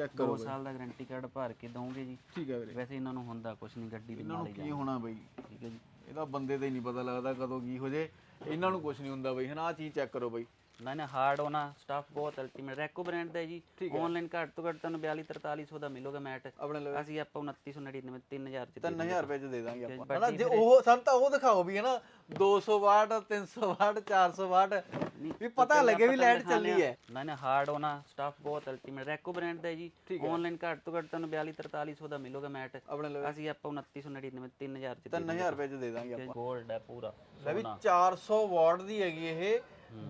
Check 2 ਕਰੋ ਸਾਲ ਦਾ guarantee card ਭਰ ਕੇ ਦਵਾਂਗੇ ਜੀ। ਠੀਕ ਹੈ ਵੀਰੇ। ਵੈਸੇ ਇਹਨਾਂ ਨੂੰ ਹੁੰਦਾ ਕੁਝ ਨਹੀਂ ਗੱਡੀ ਦੇ ਇਹਨਾਂ ਨਾਲ ਨੂੰ ਹੀ ਕੀ ਹੋਣਾ ਬਈ? ਠੀਕ ਹੈ ਜੀ। ਇਹਦਾ ਬੰਦੇ ਤੇ ਹੀ ਨਹੀਂ ਪਤਾ ਲੱਗਦਾ ਕਦੋਂ ਕੀ ਹੋ ਜੇ। ਇਹਨਾਂ ਨੂੰ ਕੁਝ ਨਹੀਂ ਹੁੰਦਾ ਬਈ ਹਨਾ? ਆ ਚੀਜ਼ ਚੈੱਕ ਕਰੋ ਬਈ। ਨਾ ਨਾ ਹਾਰਡ ਹੋਣਾ ਸਟਾਫ ਬਹੁਤ ਅਲਟੀਮੇਟ ਰੈਕੋ ਬ੍ਰਾਂਡ ਦਾ ਹੈ ਜੀ। ਆਨਲਾਈਨ ਘੱਟ ਤੋਂ ਘੱਟ ਤੁਹਾਨੂੰ 42 4300 ਦਾ ਮਿਲੂਗਾ ਮੈਟ ਆਪਣੇ ਲਈ ਅਸੀਂ ਆਪਾਂ 2999 3000 ਚ 3000 ਰੁਪਏ ਚ ਦੇ ਦਾਂਗੇ ਆਪਾਂ। ਹਨਾ ਜੇ ਉਹ ਸਾਨੂੰ ਤਾਂ ਉਹ ਦਿਖਾਓ ਵੀ ਹਨਾ 200 ਵਾਟ 300 ਵਾਟ 400 ਵਾਟ ਵੀ ਪਤਾ ਲੱਗੇ ਵੀ ਲਾਈਟ ਚੱਲੀ ਹੈ। ਨਾ ਨਾ ਹਾਰਡ ਹੋਣਾ ਸਟਾਫ ਬਹੁਤ ਅਲਟੀਮੇਟ ਰੈਕੋ ਬ੍ਰਾਂਡ ਦਾ ਹੈ ਜੀ। ਆਨਲਾਈਨ ਘੱਟ ਤੋਂ ਘੱਟ ਤੁਹਾਨੂੰ 42 4300 ਦਾ ਮਿਲੂਗਾ ਮੈਟ ਆਪਣੇ ਲਈ ਅਸੀਂ ਆਪਾਂ 2999 3000 ਚ 3000 ਰੁਪਏ ਚ ਦੇ ਦਾਂਗੇ ਆਪਾਂ। ਗੋਲਡ ਹੈ ਪੂਰਾ ਲੈ ਵੀ 400 ਵਾਟ ਦੀ ਹੈਗੀ ਇਹ।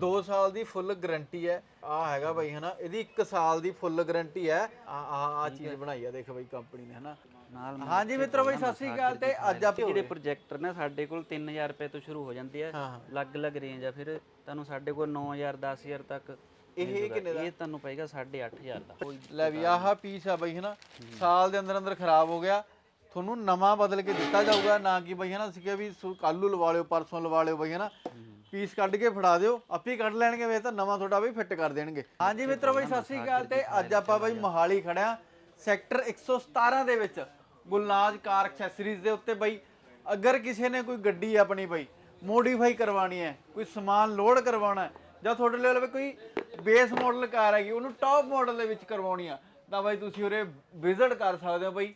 2 ਸਾਲ ਦੀ ਫੁੱਲ ਗਾਰੰਟੀ ਹੈ। ਆ ਹੈਗਾ ਬਾਈ ਹਨਾ? ਇਹਦੀ 1 ਸਾਲ ਦੀ ਫੁੱਲ ਗਾਰੰਟੀ ਹੈ। ਆ ਆ ਆ ਚੀਜ਼ ਬਣਾਈ ਆ ਦੇਖ ਬਾਈ ਕੰਪਨੀ ਨੇ ਹਨਾ? ਨਾਲ ਹਾਂਜੀ ਮਿੱਤਰੋ ਬਾਈ ਸਤਿ ਸ੍ਰੀ ਅਕਾਲ ਤੇ ਅੱਜ ਆਪਾਂ ਜਿਹੜੇ ਪ੍ਰੋਜੈਕਟਰ ਨੇ ਸਾਡੇ ਕੋਲ 3000 ਰੁਪਏ ਤੋਂ ਸ਼ੁਰੂ ਹੋ ਜਾਂਦੇ ਹਾਂ। ਅਲੱਗ-ਅਲੱਗ ਰੇਂਜ ਆ ਫਿਰ। ਤੁਹਾਨੂੰ ਸਾਡੇ ਕੋਲ 9000 10000 ਤੱਕ ਇਹ ਕਿੰਨੇ ਇਹ ਤੁਹਾਨੂੰ ਪਏਗਾ 8500 ਦਾ। ਲੈ ਵੀ ਆਹ ਪੀਸ ਆ ਬਾਈ ਹਨਾ? ਸਾਲ ਦੇ ਅੰਦਰ ਅੰਦਰ ਖਰਾਬ ਹੋ ਗਿਆ। ਤੁਹਾਨੂੰ ਨਵਾਂ ਬਦਲ ਕੇ ਦਿੱਤਾ ਜਾਊਗਾ। ਨਾ ਕਿ ਬਾਈ ਹਨਾ ਅਸੀਂ ਵੀ ਕੱਲੂ ਲਵਾ ਲਿਓ ਪਰਸੋਂ ਲਵਾ ਲਿਓ ਬਾਈ ਹਨਾ? ਪੀਸ ਕੱਢ ਕੇ ਫੜਾ ਦਿਓ ਆਪੇ ਕੱਢ ਲੈਣਗੇ ਵੇ ਤਾਂ ਨਵਾਂ ਤੁਹਾਡਾ ਬਈ ਫਿੱਟ ਕਰ ਦੇਣਗੇ। ਹਾਂਜੀ ਮਿੱਤਰੋ ਬਾਈ ਸਤਿ ਸ੍ਰੀ ਅਕਾਲ ਤੇ ਅੱਜ ਆਪਾਂ ਬਾਈ ਮੋਹਾਲੀ ਖੜਿਆ ਸੈਕਟਰ 117 ਦੇ ਵਿੱਚ ਗੁਲਨਾਜ ਕਾਰ ਐਕਸੈਸਰੀਜ਼ ਦੇ ਉੱਤੇ ਬਾਈ ਅਗਰ ਕਿਸੇ ਨੇ ਕੋਈ ਗੱਡੀ ਆਪਣੀ ਬਾਈ ਮੋਡੀਫਾਈ ਕਰਵਾਣੀ ਹੈ ਕੋਈ ਸਮਾਨ ਲੋਡ ਕਰਵਾਉਣਾ ਹੈ ਜਾਂ ਤੁਹਾਡੇ ਲਈ ਕੋਈ ਬੇਸ ਮਾਡਲ ਕਾਰ ਹੈਗੀ ਉਹਨੂੰ ਟੌਪ ਮਾਡਲ ਦੇ ਵਿੱਚ ਕਰਵਾਉਣੀ ਆ ਤਾਂ ਬਾਈ ਤੁਸੀਂ ਉਰੇ ਵਿਜ਼ਿਟ ਕਰ ਸਕਦੇ ਹੋ ਬਾਈ।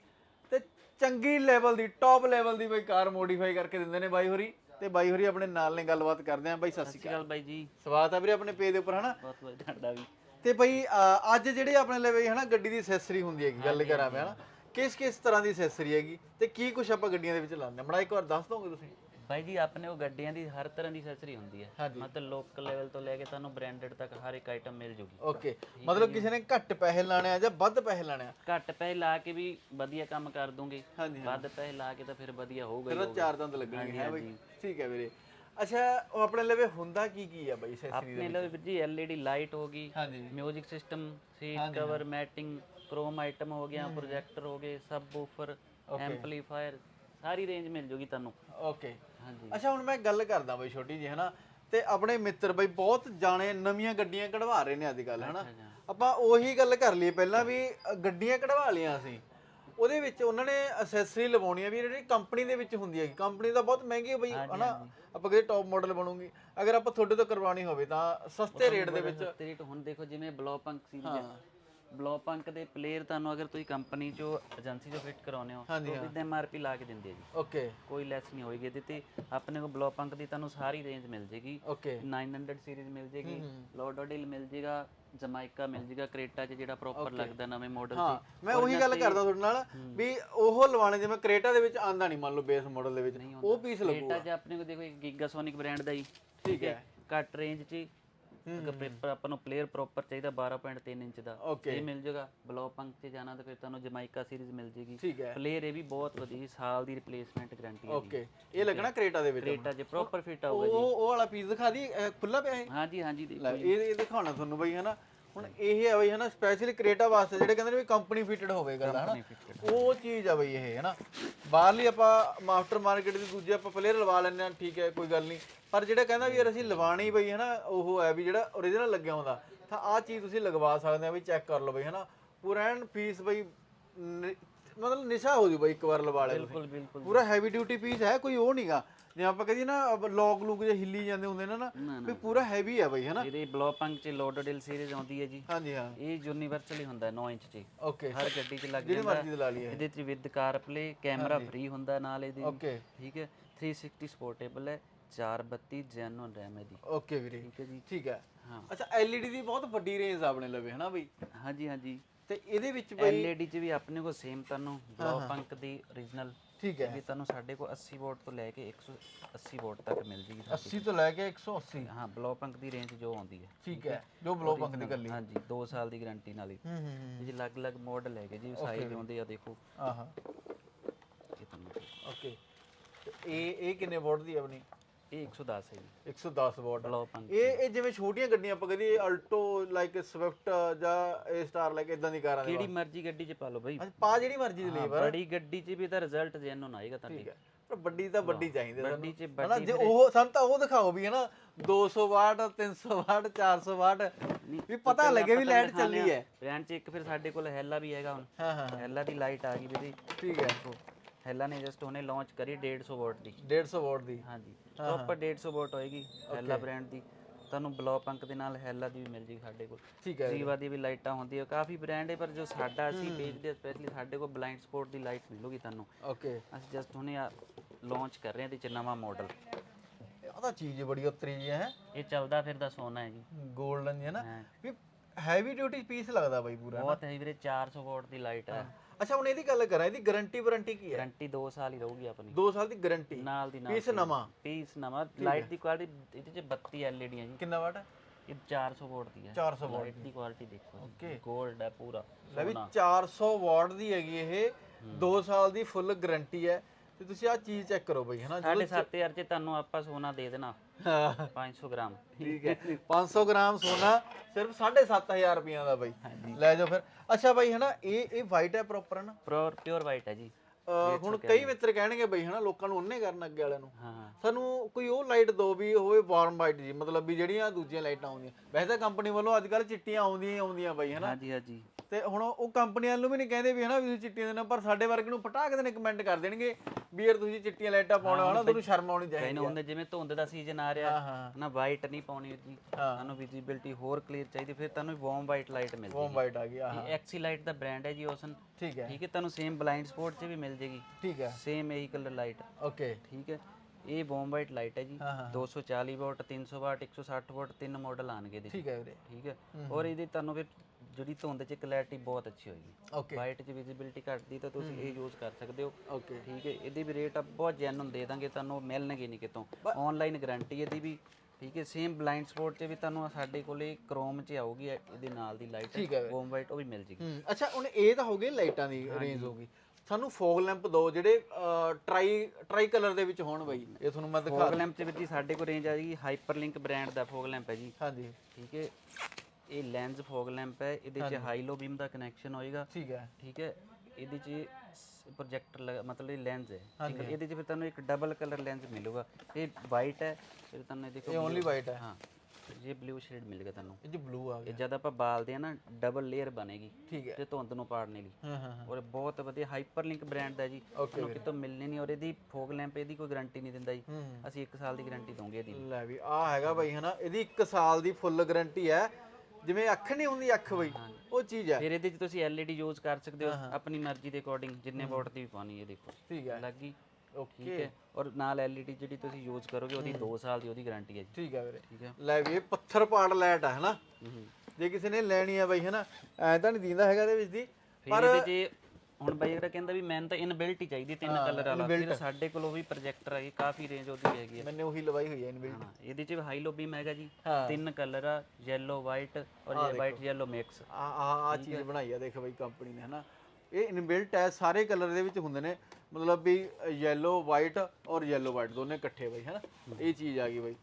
ਤੇ ਚੰਗੀ ਲੈਵਲ ਦੀ ਟੌਪ ਲੈਵਲ ਦੀ ਬਾਈ ਕਾਰ ਮੋਡੀਫਾਈ ਕਰਕੇ ਦਿੰਦੇ ਨੇ ਬਾਈ ਹੋਰੀ। ਤੇ ਬਾਈ ਹੋਰੀ ਆਪਣੇ ਨਾਲ ਨੇ ਗੱਲਬਾਤ ਕਰਦੇ ਆ। ਬਾਈ ਸਤਿ ਸ਼੍ਰੀ ਅਕਾਲ। ਬਾਈ ਜੀ। ਸਵਾਗਤ ਆ ਵੀਰੇ ਆਪਣੇ ਪੇਜ ਦੇ ਉੱਪਰ ਹਨਾ? ਬਹੁਤ ਬਹੁਤ ਤੁਹਾਡਾ ਵੀ। ਤੇ ਬਈ ਅੱਜ ਜਿਹੜੇ ਆਪਣੇ ਲਈ ਬਈ ਹਨਾ ਗੱਡੀ ਦੀ ਐਕਸੈਸਰੀ ਹੁੰਦੀ ਹੈਗੀ ਗੱਲ ਕਰਾਂ ਮੈਂ ਹਨਾ? ਕਿਸ ਕਿਸ ਤਰ੍ਹਾਂ ਦੀ ਐਕਸੈਸਰੀ ਹੈਗੀ ਤੇ ਕੀ ਕੁਝ ਆਪਾਂ ਗੱਡੀਆਂ ਦੇ ਵਿੱਚ ਲਾਉਂਦੇ ਹਾਂ ਮੜਾ ਇੱਕ ਵਾਰ ਦੱਸ ਦੋਗੇ ਤੁਸੀਂ? ਬਾਈ ਜੀ ਆਪਣੇ ਕੋਲ ਗੱਡੀਆਂ ਦੀ ਹਰ ਤਰ੍ਹਾਂ ਦੀ ਐਕਸੈਸਰੀ ਹੁੰਦੀ ਹੈ। ਹਾਂਜੀ। ਮਤਲਬ ਲੋਕਲ ਲੈਵਲ ਤੋਂ ਲੈ ਕੇ ਤੁਹਾਨੂੰ ਬ੍ਰਾਂਡਡ ਤੱਕ ਹਰ ਇੱਕ ਆਈਟਮ ਮਿਲ ਜੂਗੀ। ਓਕੇ। ਮਤਲਬ ਕਿਸੇ ਨੇ ਘੱਟ ਪੈਸੇ ਲਾਣੇ ਆ ਜਾਂ ਵੱਧ ਪੈਸੇ ਲਾਣੇ ਆ? ਘੱਟ ਪੈਸੇ ਲਾ ਕੇ ਵੀ ਵਧੀਆ ਕੰਮ ਕਰ ਦੂੰਗੇ। ਹਾਂਜੀ ਵੱਧ ਪੈਸੇ ਲਾ ਕੇ ਤਾਂ ਫਿਰ ਵਧੀਆ ਹੋਊਗਾ ਹੀ ਫਿਰ ਹੋਊਗਾ। ਚਾਰ ਦੰਦ ਲੱਗਣਗੇ ਹੈ ਬਈ? ਠੀਕ ਹੈ ਵੀਰੇ। ਅੱਛਾ ਉਹ ਆਪਣੇ ਲਈ ਹੁੰਦਾ ਕੀ ਕੀ ਆ ਬਈ ਐਕਸੈਸਰੀ ਆਪਣੇ ਲਈ ਵੀਰ ਜੀ ਐਲਈਡੀ ਲਾਈਟ ਹੋ ਗਈ ਹਾਂਜੀ। Music system seat cover matting chrome item ਹੋ ਗਿਆ ਪ੍ਰੋਜੈਕਟਰ ਹੋ। ਗਏ ਸਬ ਐਂਪਲੀਫਾਇਰ ਸਾਰੀ ਰੇਂਜ ਮਿਲ ਜੂਗੀ ਤੁਹਾਨੂੰ। ਓਕੇ। ਅੱਛਾ ਹੁਣ ਮੈਂ ਗੱਲ ਕਰਦਾ ਬਈ ਛੋਟੀ ਜੀ ਹਨਾ? ਤੇ ਆਪਣੇ ਮਿੱਤਰ ਬਈ ਬਹੁਤ ਜਾਣੇ ਨਵੀਆਂ ਗੱਡੀਆਂ ਕਢਵਾ ਰਹੇ ਨੇ ਅੱਜ ਕੱਲ ਹਨਾ? ਆਪਾਂ ਉਹੀ ਗੱਲ ਕਰ ਲਈਏ ਪਹਿਲਾਂ ਵੀ ਗੱਡੀਆਂ ਕਢਵਾ ਲਈਆਂ ਅਸੀਂ ਉਹਦੇ ਵਿੱਚ ਉਹਨਾਂ ਨੇ ਅਸੈਸਰੀ ਲਵਾਉਣੀ ਆ ਵੀ ਜਿਹੜੀ ਕੰਪਨੀ ਦੇ ਵਿੱਚ ਹੁੰਦੀ ਹੈਗੀ ਕੰਪਨੀ ਦਾ ਬਹੁਤ ਮਹਿੰਗੀ ਹੈ ਬਈ ਹਨਾ? ਆਪਾਂ ਕਹਿੰਦੇ ਟੌਪ ਮਾਡਲ ਬਣੂਗੀ? ਅਗਰ ਆਪਾਂ ਤੁਹਾਡੇ ਤੋਂ ਕਰਵਾਉਣੀ ਹੋਵੇ ਤਾਂ ਸਸਤੇ ਰੇਟ ਦੇ ਵਿੱਚ ਰੇਟ ਹੁਣ ਦੇਖੋ ਜਿਵੇਂ ਬਲੋਪੰਕ ਸੀਰੀਜ਼ ਹੈ ਬਲੋਪੰਕ ਦੇ ਪਲੇਅਰ ਤੁਹਾਨੂੰ ਅਗਰ ਤੁਸੀਂ ਕੰਪਨੀ ਚੋਂ ਏਜੰਸੀ ਚੋਂ ਫਿੱਟ ਕਰਾਉਨੇ ਹੋ ਤਾਂ ਉਹ ਵੀ ਐਮਆਰਪੀ ਲਾ ਕੇ ਦਿੰਦੇ ਆ ਜੀ। ਓਕੇ ਕੋਈ ਲੈਸ ਨਹੀਂ ਹੋਏਗੀ ਇਹਦੇ ਤੇ। ਆਪਣੇ ਕੋਲ ਬਲੋਪੰਕ ਦੀ ਤੁਹਾਨੂੰ ਸਾਰੀ ਰੇਂਜ ਮਿਲ ਜੇਗੀ। ਓਕੇ 900 ਸੀਰੀਜ਼ ਮਿਲ ਜੇਗੀ। ਲੋਡੋਡਿਲ ਮਿਲ ਜੇਗਾ ਜਮਾਈਕਾ ਮਿਲ ਜੇਗਾ ਕ੍ਰੇਟਾ 'ਚ ਜਿਹੜਾ ਪ੍ਰੋਪਰ ਲੱਗਦਾ ਨਵੇਂ ਮਾਡਲ 'ਚ ਮੈਂ ਉਹੀ ਗੱਲ ਕਰਦਾ ਤੁਹਾਡੇ ਨਾਲ ਵੀ ਉਹ ਲਵਾਣੇ ਜਿਵੇਂ ਕਰੇਟਾ ਦੇ ਵਿੱਚ ਆਂਦਾ ਨਹੀਂ ਮੰਨ ਲਓ ਬੇਸ ਮਾਡਲ ਦੇ ਵਿੱਚ ਉਹ ਪੀਸ ਲੱਗੂ ਕ੍ਰੇਟਾ 'ਚ ਆਪਣੇ ਕੋਲ ਦੇਖੋ ਇੱਕ ਗੀਗਾਸੋਨਿਕ ਬ੍ਰਾਂਡ ਦਾ ਜੀ। ਠੀਕ ਹੈ। ਘੱਟ ਰੇਂਜ 'ਚ ਅਗਰ ਪੇਪਰ ਆਪਾਂ ਨੂੰ ਪਲੇਅਰ ਪ੍ਰੋਪਰ ਚਾਹੀਦਾ 12.3 ਇੰਚ ਦਾ ਇਹ ਮਿਲ ਜਾਏਗਾ ਬਲੋਪੰਕ 'ਚ ਜਾਣਾ ਤਾਂ ਫਿਰ ਤੁਹਾਨੂੰ ਜਮਾਈਕਾ ਸੀਰੀਜ਼ ਮਿਲ ਜੇਗੀ। ਹੈ। ਪਲੇਅਰ ਇਹ ਵੀ ਬਹੁਤ ਵਧੀਆ ਜੀ, ਸਾਲ ਦੀ ਰਿਪਲੇਸਮੈਂਟ ਗਾਰੰਟੀ ਹੈ ਜੀ। ਓਕੇ ਇਹ ਲੱਗਣਾ ਕਰੇਟਾ ਦੇ ਵਿੱਚ ਕ੍ਰੇਟਾ 'ਚ ਪ੍ਰੋਪਰ ਫਿਟ ਉਹ ਆਊਗਾ ਉਹ ਵਾਲਾ ਪੀਸ ਦਿਖਾ ਦੀ ਖੁੱਲਾ ਪਿਆ ਇਹ? ਹਾਂਜੀ ਹਾਂਜੀ ਦੇਖੋ ਇਹ ਇਹ ਦਿਖਾਉਣਾ ਤੁਹਾਨੂੰ ਬਈ ਹਨਾ? ਹੁਣ ਇਹ ਹੈ ਬਈ ਹਨਾ ਸਪੈਸ਼ਲੀ ਕਰੇਟਾ ਵਾਸਤੇ ਜਿਹੜੇ ਕਹਿੰਦੇ ਨੇ ਵੀ ਕੰਪਨੀ ਫਿਟਡ ਹੋਵੇ ਗੱਲ ਹਨਾ। ਉਹ ਚੀਜ਼ ਆ ਬਈ ਇਹ ਹਨਾ। ਬਾਹਰਲੀ ਆਪਾਂ ਮਾਸਟਰ ਮਾਰਕੀਟ ਦੀ ਦੂਜੇ ਆਪਾਂ ਪਲੇਅਰ ਲਵਾ ਲੈਂਦੇ ਆ ਠੀਕ ਹੈ ਕੋਈ ਗੱਲ ਨਹੀਂ। ਪਰ ਜਿਹੜਾ ਕਹਿੰਦਾ ਵੀ ਯਾਰ ਅਸੀਂ ਲਵਾਣੀ ਬਈ ਹਨਾ ਉਹ ਹੈ ਵੀ ਜਿਹੜਾ origignal ਲੱਗਿਆ ਹੁੰਦਾ ਤਾਂ ਆਹ ਚੀਜ਼ ਤੁਸੀਂ ਲਗਵਾ ਸਕਦੇ ਆ ਬਈ ਚੈੱਕ ਕਰ ਲਓ ਬਈ ਹਨਾ। ਪੂਰਾ ਐਨ ਪੀਸ ਬਈ ਮਤਲਬ ਨਿਸ਼ਾ ਹੋ ਜੂ ਬਈ ਇੱਕ ਵਾਰ ਲਵਾ ਤੁਸੀਂ। ਬਿਲਕੁਲ ਬਿਲਕੁਲ। ਪੂਰਾ ਹੈਵੀ ਡਿਊਟੀ ਪੀਸ ਹੈ ਕੋਈ ਉਹ ਨਹੀਂਗਾ ਜਿਵੇਂ ਆਪਾਂ ਕਹਦੇ ਨਾ ਲੌਕ ਲੂਕ ਜੇ ਹਿੱਲੀ ਜਾਂਦੇ ਹੁੰਦੇ ਨੇ ਨਾ ਵੀ ਪੂਰਾ ਹੈਵੀ ਆ ਬਈ ਹਨਾ? ਇਹਦੇ ਬਲੋਪੰਕ 'ਚ ਲੋਡੋਡਿਲ ਸੀਰੀਜ਼ ਆਉਂਦੀ ਹੈ ਜੀ। ਹਾਂਜੀ ਹਾਂ। ਇਹ ਯੂਨੀਵਰਸਲੀ ਹੁੰਦਾ 9 ਇੰਚ 'ਚ। ਓਕੇ ਹਰ ਗੱਡੀ 'ਚ ਲੱਗ ਜਿਹੜੀ ਜਾਂਦਾ। ਮਰਜ਼ੀ ਲਾ ਲਈਏ। ਇਹਦੇ 'ਚ with car play camera free ਹੁੰਦਾ ਨਾਲ ਇਹਦੇ ਓਕੇ ਠੀਕ ਹੈ? 360 ਸਪੋਰਟੇਬਲ ਹੈ 432 ਜੈਨੂਨ ਰੈਮ ਹੈ ਦੀ ਓਕੇ ਵੀਰੇ। ਠੀਕ ਹੈ ਜੀ? ਠੀਕ ਹੈ। ਹਾਂ। ਅੱਛਾ LED ਦੀ ਬਹੁਤ ਵੱਡੀ ਰੇਂਜ ਆਪਣੇ ਲਵੇ ਹਨਾ ਬਈ? ਹਾਂਜੀ ਹਾਂਜੀ। ਤੇ ਇਹਦੇ ਵਿੱਚ ਬਈ LED 'ਚ ਵੀ ਆਪਣੇ ਕੋਲ ਸੇਮ ਤੁਹਾਨੂੰ ਬਲੋਪੰਕ ਦੀ origignal ਠੀਕ ਹੈ। ਵੀ ਤੁਹਾਨੂੰ ਸਾਡੇ ਕੋਲ 80 ਵਾਟ ਤੋਂ ਲੈ ਕੇ 180 ਵਾਟ ਤੱਕ ਮਿਲ ਜੇਗੀ 80 ਤੋਂ ਲੈ ਕੇ 180 ਹਾਂ ਬਲੋਪੰਕ ਦੀ ਰੇਂਜ ਜੋ ਆਉਂਦੀ ਹੈ। ਠੀਕ ਹੈ ਜੋ ਬਲੋ ਪੰਖ ਦੀ ਗੱਲੀ ਹਾਂਜੀ 2 ਸਾਲ ਦੀ ਗਾਰੰਟੀ ਨਾਲ ਹੀ। ਹੂੰ ਹੂੰ 'ਚ ਅਲੱਗ-ਅਲੱਗ ਮਾਡਲ ਹੈਗੇ ਜੀ ਸਾਈਜ਼ ਆਉਂਦੇ ਆ ਦੇਖੋ। ਆਹਾਂ। ਇਹ ਤੁਹਾਨੂੰ ਓਕੇ ਇਹ ਇਹ ਕਿੰਨੇ ਵਾਟ ਦੀ ਆਪਣੀ? ਇਹ 110 ਹੈ ਜੀ। 110 ਵਾਟ ਬਲੋਪੰਕ ਇਹ ਇਹ ਜਿਵੇਂ ਛੋਟੀਆਂ ਗੱਡੀਆਂ ਆਪਾਂ ਕਹਦੇ ਅਲਟੋ ਲਾਈਕ ਸਵਿਫਟ ਜਾਂ ਏ ਸਟਾਰ ਲਾਈਕ ਇਦਾਂ ਦੀ ਕਾਰਾਂ ਦੇ ਕਿਹੜੀ ਮਰਜ਼ੀ ਗੱਡੀ 'ਚ ਪਾ ਲਓ ਬਈ। ਅੱਛਾ ਪਾ ਜਿਹੜੀ ਮਰਜ਼ੀ ਦੀ ਲਈ ਬੜੀ ਗੱਡੀ 'ਚ ਵੀ ਤਾਂ ਰਿਜ਼ਲਟ ਜੈਨੂਨ ਆਏਗਾ ਤੁਹਾਡੀ। ਠੀਕ ਹੈ। ਪਰ ਪਰ ਵੱਡੀ ਤਾਂ ਵੱਡੀ ਚਾਹੀਦੀ ਹੈ ਵੱਡੀ ਚ ਹਨਾ ਜੇ ਉਹ ਸਾਨੂੰ ਤਾਂ ਉਹ ਦਿਖਾਓ ਵੀ ਹਨਾ 200 ਵਾਟ 300 ਵਾਟ 400 ਵਾਟ। ਵੀ ਪਤਾ ਲੱਗੇ ਵੀ ਲਾਈਟ ਚੱਲੀ ਹੈ। ਬ੍ਰਾਂਡ ਚ ਇੱਕ ਫਿਰ ਸਾਡੇ ਕੋਲ ਹੈਲਾ ਵੀ ਹੈਗਾ ਹੁਣ। ਹਾਂ ਹਾਂ ਹੈਲਾ ਦੀ ਲਾਈਟ ਆ ਗਈ ਵੀਰੇ। ਠੀਕ ਹੈ। ਹੈਲਾ ਨੇ ਜਸਟ ਉਹਨੇ ਲਾਂਚ ਕਰੀ 150 ਵਾਟ ਦੀ। 150 ਵਾਟ ਦੀ। ਹਾਂਜੀ। ਪ੍ਰੋਪਰ 150 ਵਾਟ ਹੋਏਗੀ ਹੈਲਾ ਬ੍ਰਾਂਡ ਦੀ। ਤੁਹਾਨੂੰ ਬਲੋ ਪੰਕ ਦੇ ਨਾਲ ਹੈਲਾ ਦੀ ਵੀ ਮਿਲ ਜੇਗੀ ਸਾਡੇ ਕੋਲ। ਠੀਕ ਹੈ। ਜੀਵਾ ਦੀ ਵੀ ਲਾਈਟਾਂ ਹੁੰਦੀਆਂ ਕਾਫੀ ਬ੍ਰਾਂਡ ਹੈ ਪਰ ਜੋ ਸਾਡਾ ਅਸੀਂ ਵੇਚਦੇ ਸਪੈਸ਼ਲੀ ਸਾਡੇ ਕੋਲ ਬਲਾਈਂਡ ਸਪੋਰਟ ਦੀ ਲਾਈਟ ਮਿਲੂਗੀ ਤੁਹਾਨੂੰ। ਓਕੇ ਅਸੀਂ ਜਸਟ ਹੁਣੇ ਲਾਂਚ ਕਰ ਰਹੇ ਹਾਂ ਚ ਨਵਾਂ ਮਾਡਲ ਇਹ ਤਾਂ ਚੀਜ਼ ਬੜੀ ਉਤਰੀ ਜੀ ਹੈ ਇਹ ਚੱਲਦਾ ਫਿਰਦਾ ਸੋਨਾ ਹੈ ਜੀ। 골ਡਨ ਜੀ ਹੈ ਨਾ। ਹਾਂ। ਵੀ ਹੈਵੀ ਡਿਊਟੀ ਪੀਸ ਲੱਗਦਾ ਬਾਈ ਪੂਰਾ ਬਹੁਤ ਹੈ ਵੀਰੇ 400 ਵਾਟ ਦੀ ਲਾਈਟ ਹੈ। ਅੱਛਾ ਹੁਣ ਇਹਦੀ ਗੱਲ ਕਰਾਂ ਇਹਦੀ ਗਾਰੰਟੀ ਵਾਰੰਟੀ ਕੀ ਹੈ? ਗਾਰੰਟੀ 2 ਸਾਲ ਹੀ ਰਹੂਗੀ ਆਪਣੀ। 2 ਸਾਲ ਦੀ ਗਾਰੰਟੀ ਨਾਲ ਦੀ ਨਾਲ ਪੀਸ ਨਵਾਂ? ਪੀਸ ਨਵਾਂ। ਲਾਈਟ ਦੀ ਕੁਆਲਿਟੀ ਇਹਦੇ ਚ 32 ਐਲਈਡੀ ਹੈ ਜੀ। ਕਿੰਨਾ ਵਾਟ ਹੈ? ਇਹ 400 ਵਾਟ ਦੀ ਹੈ। 400 ਵਾਟ ਦੀ। ਕੁਆਲਿਟੀ ਦੇਖੋ ਜੀ। 골ਡ ਹੈ ਪੂਰਾ ਲੈ ਵੀ 400 ਵਾਟ ਦੀ ਹੈਗੀ ਇਹ। 2 ਸਾਲ ਦੀ ਫੁੱਲ ਗਾਰੰਟੀ ਹੈ। ਤੇ ਤੁਸੀਂ ਆਹ ਚੀਜ਼ ਚੈੱਕ ਕਰੋ ਬਈ ਹਨਾ? ਸੱਤ ਹਜ਼ਾਰ ਚ ਤੁਹਾਨੂੰ ਆਪਾਂ ਸੋਨਾ ਦੇ ਦੇਣਾ। ਹਾਂ। 500 ਗ੍ਰਾਮ। ਠੀਕ ਹੈ। 500 ਗ੍ਰਾਮ ਸੋਨਾ ਸਿਰਫ 7500 ਰੁਪਈਆ ਦਾ ਬਾਈ। ਲੈ ਜਾਓ ਫਿਰ। ਅੱਛਾ ਬਾਈ ਹਨਾ ਇਹ ਇਹ ਵਾਈਟ ਹੈ ਪ੍ਰੋਪਰ ਹਨਾ? ਪਿਓਰ ਪਿਓਰ ਵਾਈਟ ਹੈ ਜੀ। ਹੁਣ ਕਈ ਮਿੱਤਰ ਕਹਿਣਗੇ ਬਈ ਹਨਾ ਲੋਕਾਂ ਨੂੰ ਉਹਨੇ ਕਰਨ ਅੱਗੇ ਵਾਲਿਆਂ ਨੂੰ। ਸਾਨੂੰ ਕੋਈ ਉਹ ਲਾਈਟ ਦੋ ਵੀ ਹੋਵੇ ਵਾਰਮ ਵਾਈਟ ਜੀ ਮਤਲਬ ਵੀ ਜਿਹੜੀਆਂ ਦੂਜੀਆਂ ਲਾਈਟਾਂ ਆਉਂਦੀਆਂ। ਵੈਸੇ ਤਾਂ ਕੰਪਨੀ ਵੱਲੋਂ ਅੱਜ ਕੱਲ ਚਿੱਟੀਆਂ ਆਉਂਦੀਆਂ ਆਉਂਦੀਆਂ ਬਾਈ ਹਨਾ? ਹਾਂਜੀ ਹਾਂਜੀ। ਤੇ ਹੁਣ ਉਹ ਕੰਪਨੀ ਵਾਲ ਨੂੰ ਵੀ ਨਹੀਂ ਕਹਿੰਦੇ ਵੀ ਹਨਾ ਵੀ ਤੁਸੀਂ ਚਿੱਟੀਆਂ ਦੇਣਾ ਪਰ ਸਾਡੇ ਵਰਗੇ ਨੂੰ ਪਟਾ ਕੇ ਨੇ ਕਮੈਂਟ ਕਰ ਦੇਣਗੇ ਵੀ ਯਾਰ ਤੁਸੀਂ ਚਿੱਟੀਆਂ ਲਾਈਟਾਂ ਪਾਉਣਾ ਹਨਾ ਤੁਹਾਨੂੰ ਸ਼ਰਮ ਆਉਣੀ ਚਾਹੀਦੀ ਨਾ ਹੁੰਦੇ ਜਿਵੇਂ ਧੁੰਦ ਦਾ ਸੀਜ਼ਨ ਆ ਰਿਹਾ ਹਾਂ। ਨਾ ਵਾਈਟ ਨਹੀਂ ਪਾਉਣੀ ਜੀ ਤੁਹਾਨੂੰ ਵਿਜ਼ਿਬਿਲਟੀ ਹੋਰ ਕਲੀਅਰ ਚਾਹੀਦੀ ਫਿਰ ਤੁਹਾਨੂੰ ਵਾਰਮ ਵਾਈਟ ਲਾਈਟ ਮਿਲ ਵਾਰਮ ਵਾਈਟ ਆ ਗਈ ਆਹ। ਐਕਸੀ ਲਾਈਟ ਦਾ ਬ੍ਰਾਂਡ ਹੈ ਜੀ ਓਸਨ ਠੀਕ ਹੈ। ਠੀਕ ਹੈ ਤੁਹਾਨੂੰ ਸੇਮ ਬਲਾਈਂਡ ਸਪੋਰਟ 'ਚ ਵੀ ਮਿਲ ਜੇਗੀ। ਠੀਕ ਹੈ। ਸੇਮ ਇਹੀ ਕਲਰ ਲਾਈਟ ਓਕੇ ਠੀਕ ਹੈ ਇਹ ਵਾਰਮ ਵਾਈਟ ਲਾਈਟ ਹੈ ਜੀ। ਹਾਂ, ਹਾਂ। 240 ਵਾਟ 300 ਵਾਟ 160 ਵਾਟ ਤਿੰਨ ਮਾਡਲ ਆਣਗੇ ਇਹਦੇ 'ਚ, ਠੀਕ ਹੈ ਵੀਰੇ। ਠੀਕ ਹੈ ਔਰ ਇਹਦੀ ਤੁਹਾਨੂੰ ਫਿਰ ਜਿਹੜੀ ਧੁੰਦ 'ਚ ਕਲੈਰਿਟੀ ਬਹੁਤ ਅੱਛੀ ਹੋਏਗੀ। ਓਕੇ ਵਾਈਟ 'ਚ ਵਿਜ਼ਿਬਿਲਟੀ ਘਟਦੀ ਤਾਂ ਤੁਸੀਂ ਇਹ ਯੂਜ਼ ਕਰ ਸਕਦੇ ਹੋ। ਓਕੇ ਠੀਕ ਹੈ ਇਹਦੀ ਵੀ ਰੇਟ ਬਹੁਤ ਜੈਨੂਨ ਦੇ ਦਾਂਗੇ ਤੁਹਾਨੂੰ ਮਿਲਣਗੇ ਨਹੀਂ ਕਿਤੋਂ। ਆਨਲਾਈਨ ਗਾਰੰਟੀ ਇਹਦੀ ਵੀ ਠੀਕ ਹੈ ਸੇਮ ਬਲਾਈਂਡ ਸਪੋਰਟ 'ਚ ਵੀ ਤੁਹਾਨੂੰ ਸਾਡੇ ਕੋਲੇ ਕ੍ਰੋਮ 'ਚ ਆਊਗੀ ਇਹ- ਇਹਦੇ ਨਾਲ ਦੀ ਲਾਈਟ ਠੀਕ ਹੈ ਵੋਮ ਵਾਈਟ ਉਹ ਵੀ ਮਿਲ ਜੇਗੀ। ਹੂੰ ਅੱਛਾ ਹੁਣ ਇਹ ਤਾਂ ਹੋ ਗਏ ਲਾਈਟਾਂ ਦੀ ਰੇਂਜ ਹੋ ਗਈ। ਸਾਨੂੰ ਫੋਗ ਲੈਂਪ ਦੋ ਜਿਹੜੇ ਟਰਾਈ ਟਰਾਈ ਕਲਰ ਦੇ ਵਿੱਚ ਹੋਣ ਬਈ ਇਹ ਤੁਹਾਨੂੰ ਮੈਂ ਦਿਖਾ ਫੋਗ ਲੈਂਪ 'ਚ ਵੀ ਜੀ ਸਾਡੇ ਕੋਲ ਰੇਂਜ ਆ ਜਾਏਗੀ ਹਾਈਪਰਲਿੰਕ ਬ੍ਰਾਂਡ ਦਾ ਫੋਗ ਲੈਂਪ ਹੈ ਜੀ। ਹਾਂਜੀ। ਠੀਕ ਹੈ। ਇਹ ਲੈਂਸ ਫੋਗ ਲੈਂਪ ਹੈ ਇਹਦੇ 'ਚ ਹਾਈ ਲੋ ਬੀਮ ਦਾ ਕਨੈਕਸ਼ਨ ਹੋਏਗਾ। ਠੀਕ ਹੈ। ਠੀਕ ਹੈ ਇਹਦੇ 'ਚ ਪ੍ਰੋਜੈਕਟਰ ਮਤਲਬ ਇਹ ਲੈਂਸ ਹੈ। ਠੀਕ ਹੈ ਇਹਦੇ 'ਚ ਫਿਰ ਤੁਹਾਨੂੰ ਇੱਕ ਡਬਲ ਕਲਰ ਲੈਂਸ ਮਿਲੂਗਾ। ਇਹ ਵਾਈਟ ਹੈ ਫਿਰ ਤੁਹਾਨੂੰ ਇਹ ਦੇਖੋ ਇਹ ਓਨਲੀ ਵਾਈਟ ਹੈ। ਹਾਂ ਇਹ ਬਲੂ ਸ਼ੇਡ ਮਿਲੇਗਾ ਤੁਹਾਨੂੰ। ਇਹ ਚ ਬਲੂ ਆ ਗਿਆ। ਜਦ ਆਪਾਂ ਬਾਲਦੇ ਆ ਨਾ ਡਬਲ ਲੇਅਰ ਬਣੇਗੀ। ਠੀਕ ਹੈ। ਤੇ ਧੁੰਦ ਨੂੰ ਪਾੜਨੇ ਲਈ। ਹਾਂ ਹਾਂ ਔਰ ਬਹੁਤ ਵਧੀਆ ਹਾਈਪਰਲਿੰਕ ਬ੍ਰਾਂਡ ਦਾ ਜੀ। ਤੁਹਾਨੂੰ ਕਿਤੋਂ ਮਿਲਣੇ ਨਹੀਂ ਔਰ ਇਹਦੀ ਫੋਗ ਲੈਂਪ ਇਹਦੀ ਕੋਈ ਗਾਰੰਟੀ ਨਹੀਂ ਦਿੰਦਾ ਜੀ। ਅਸੀਂ 1 ਸਾਲ ਦੀ ਗਾਰੰਟੀ ਦਵਾਂਗੇ ਇਹਦੀ। ਲੈ ਵੀ ਆ ਹੈਗਾ ਬਈ ਹਨਾ ਇਹਦੀ 1 ਸਾਲ ਦੀ ਫੁੱਲ ਗਾਰੰਟੀ ਹੈ। ਜਿਵੇਂ ਅੱਖ ਨਹੀਂ ਹੁੰਦੀ ਅੱਖ ਬਈ ਉਹ ਚੀਜ਼ ਹੈ। ਫਿਰ ਇਹਦੇ 'ਚ ਤੁਸੀਂ LED ਯੂਜ਼ ਕਰ ਸਕਦੇ ਹੋ ਆਪਣੀ ਮਰਜ਼ੀ ਦੇ ਅਕੋਰਡਿੰਗ ਜਿੰਨੇ ਵਾਟ ਦੀ ਵੀ ਪਾਣੀ ਹੈ ਦੇਖੋ। ਠੀਕ ਹੈ। ਲੱਗ ਓਕੇ ਔਰ ਨਾਲ LED ਜਿਹੜੀ ਤੁਸੀਂ ਯੂਜ਼ ਕਰੋਗੇ ਉਹਦੀ 2 ਸਾਲ ਦੀ ਉਹਦੀ ਗਾਰੰਟੀ ਹੈ ਜੀ। ਠੀਕ ਹੈ ਵੀਰੇ। ਠੀਕ ਹੈ। ਲੈ ਵੀ ਇਹ ਪੱਥਰ ਪਾੜ ਲਾਈਟ ਹੈ ਹਨਾ? ਜੇ ਕਿਸੇ ਨੇ ਲੈਣੀ ਆ ਬਈ ਹਨਾ? ਐ ਤਾਂ ਨਹੀਂ ਦਿੰਦਾ ਹੈਗਾ ਇਹਦੇ ਵਿੱਚ ਦੀ। ਇਹਦੇ 'ਚ ਹੁਣ ਬਾਈ ਜਿਹੜਾ ਕਹਿੰਦਾ ਵੀ ਮੈਨੂੰ ਤਾਂ ਇਨਬਿਲਟ ਹੀ ਚਾਹੀਦੀ ਤਿੰਨ ਕਲਰ ਵਾਲਾ। ਫਿਰ ਸਾਡੇ ਕੋਲ ਉਹ ਵੀ ਪ੍ਰੋਜੈਕਟਰ ਹੈ ਕਾਫੀ ਰੇਂਜ ਉਹਦੀ ਹੈਗੀ ਹੈ ਮੈਨੇ ਉਹੀ ਲਵਾਈ ਹੋਈ ਹੈ ਇਨਬਿਲਟ ਹਾਂ ਇਹਦੇ 'ਚ ਵੀ ਹਾਈ ਲੋ ਬੀਮ ਹੈਗਾ ਜੀ। ਤਿੰਨ ਕਲਰ ਆ yellow white ਔਰ ਇਹ ਵਾਈਟ yellow ਮਿਕਸ ਆ ਆ ਆ ਚੀਜ਼ ਬਣਾਈ ਆ ਦੇਖ ਬਈ ਕੰਪਨੀ ਨੇ ਹਨਾ। ਇਹ ਇਨਬਿਲਟ ਹੈ ਸਾਰੇ ਕਲਰ ਦੇ ਵਿੱਚ ਹੁੰਦੇ ਨੇ। ਮਤਲਬ ਵੀ yellow white ਔਰ yellow white ਦੋਨੇ ਇਕੱਠੇ ਬਈ ਹਨਾ। ਇਹ ਚੀਜ਼ ਆ ਗਈ ਬਈ।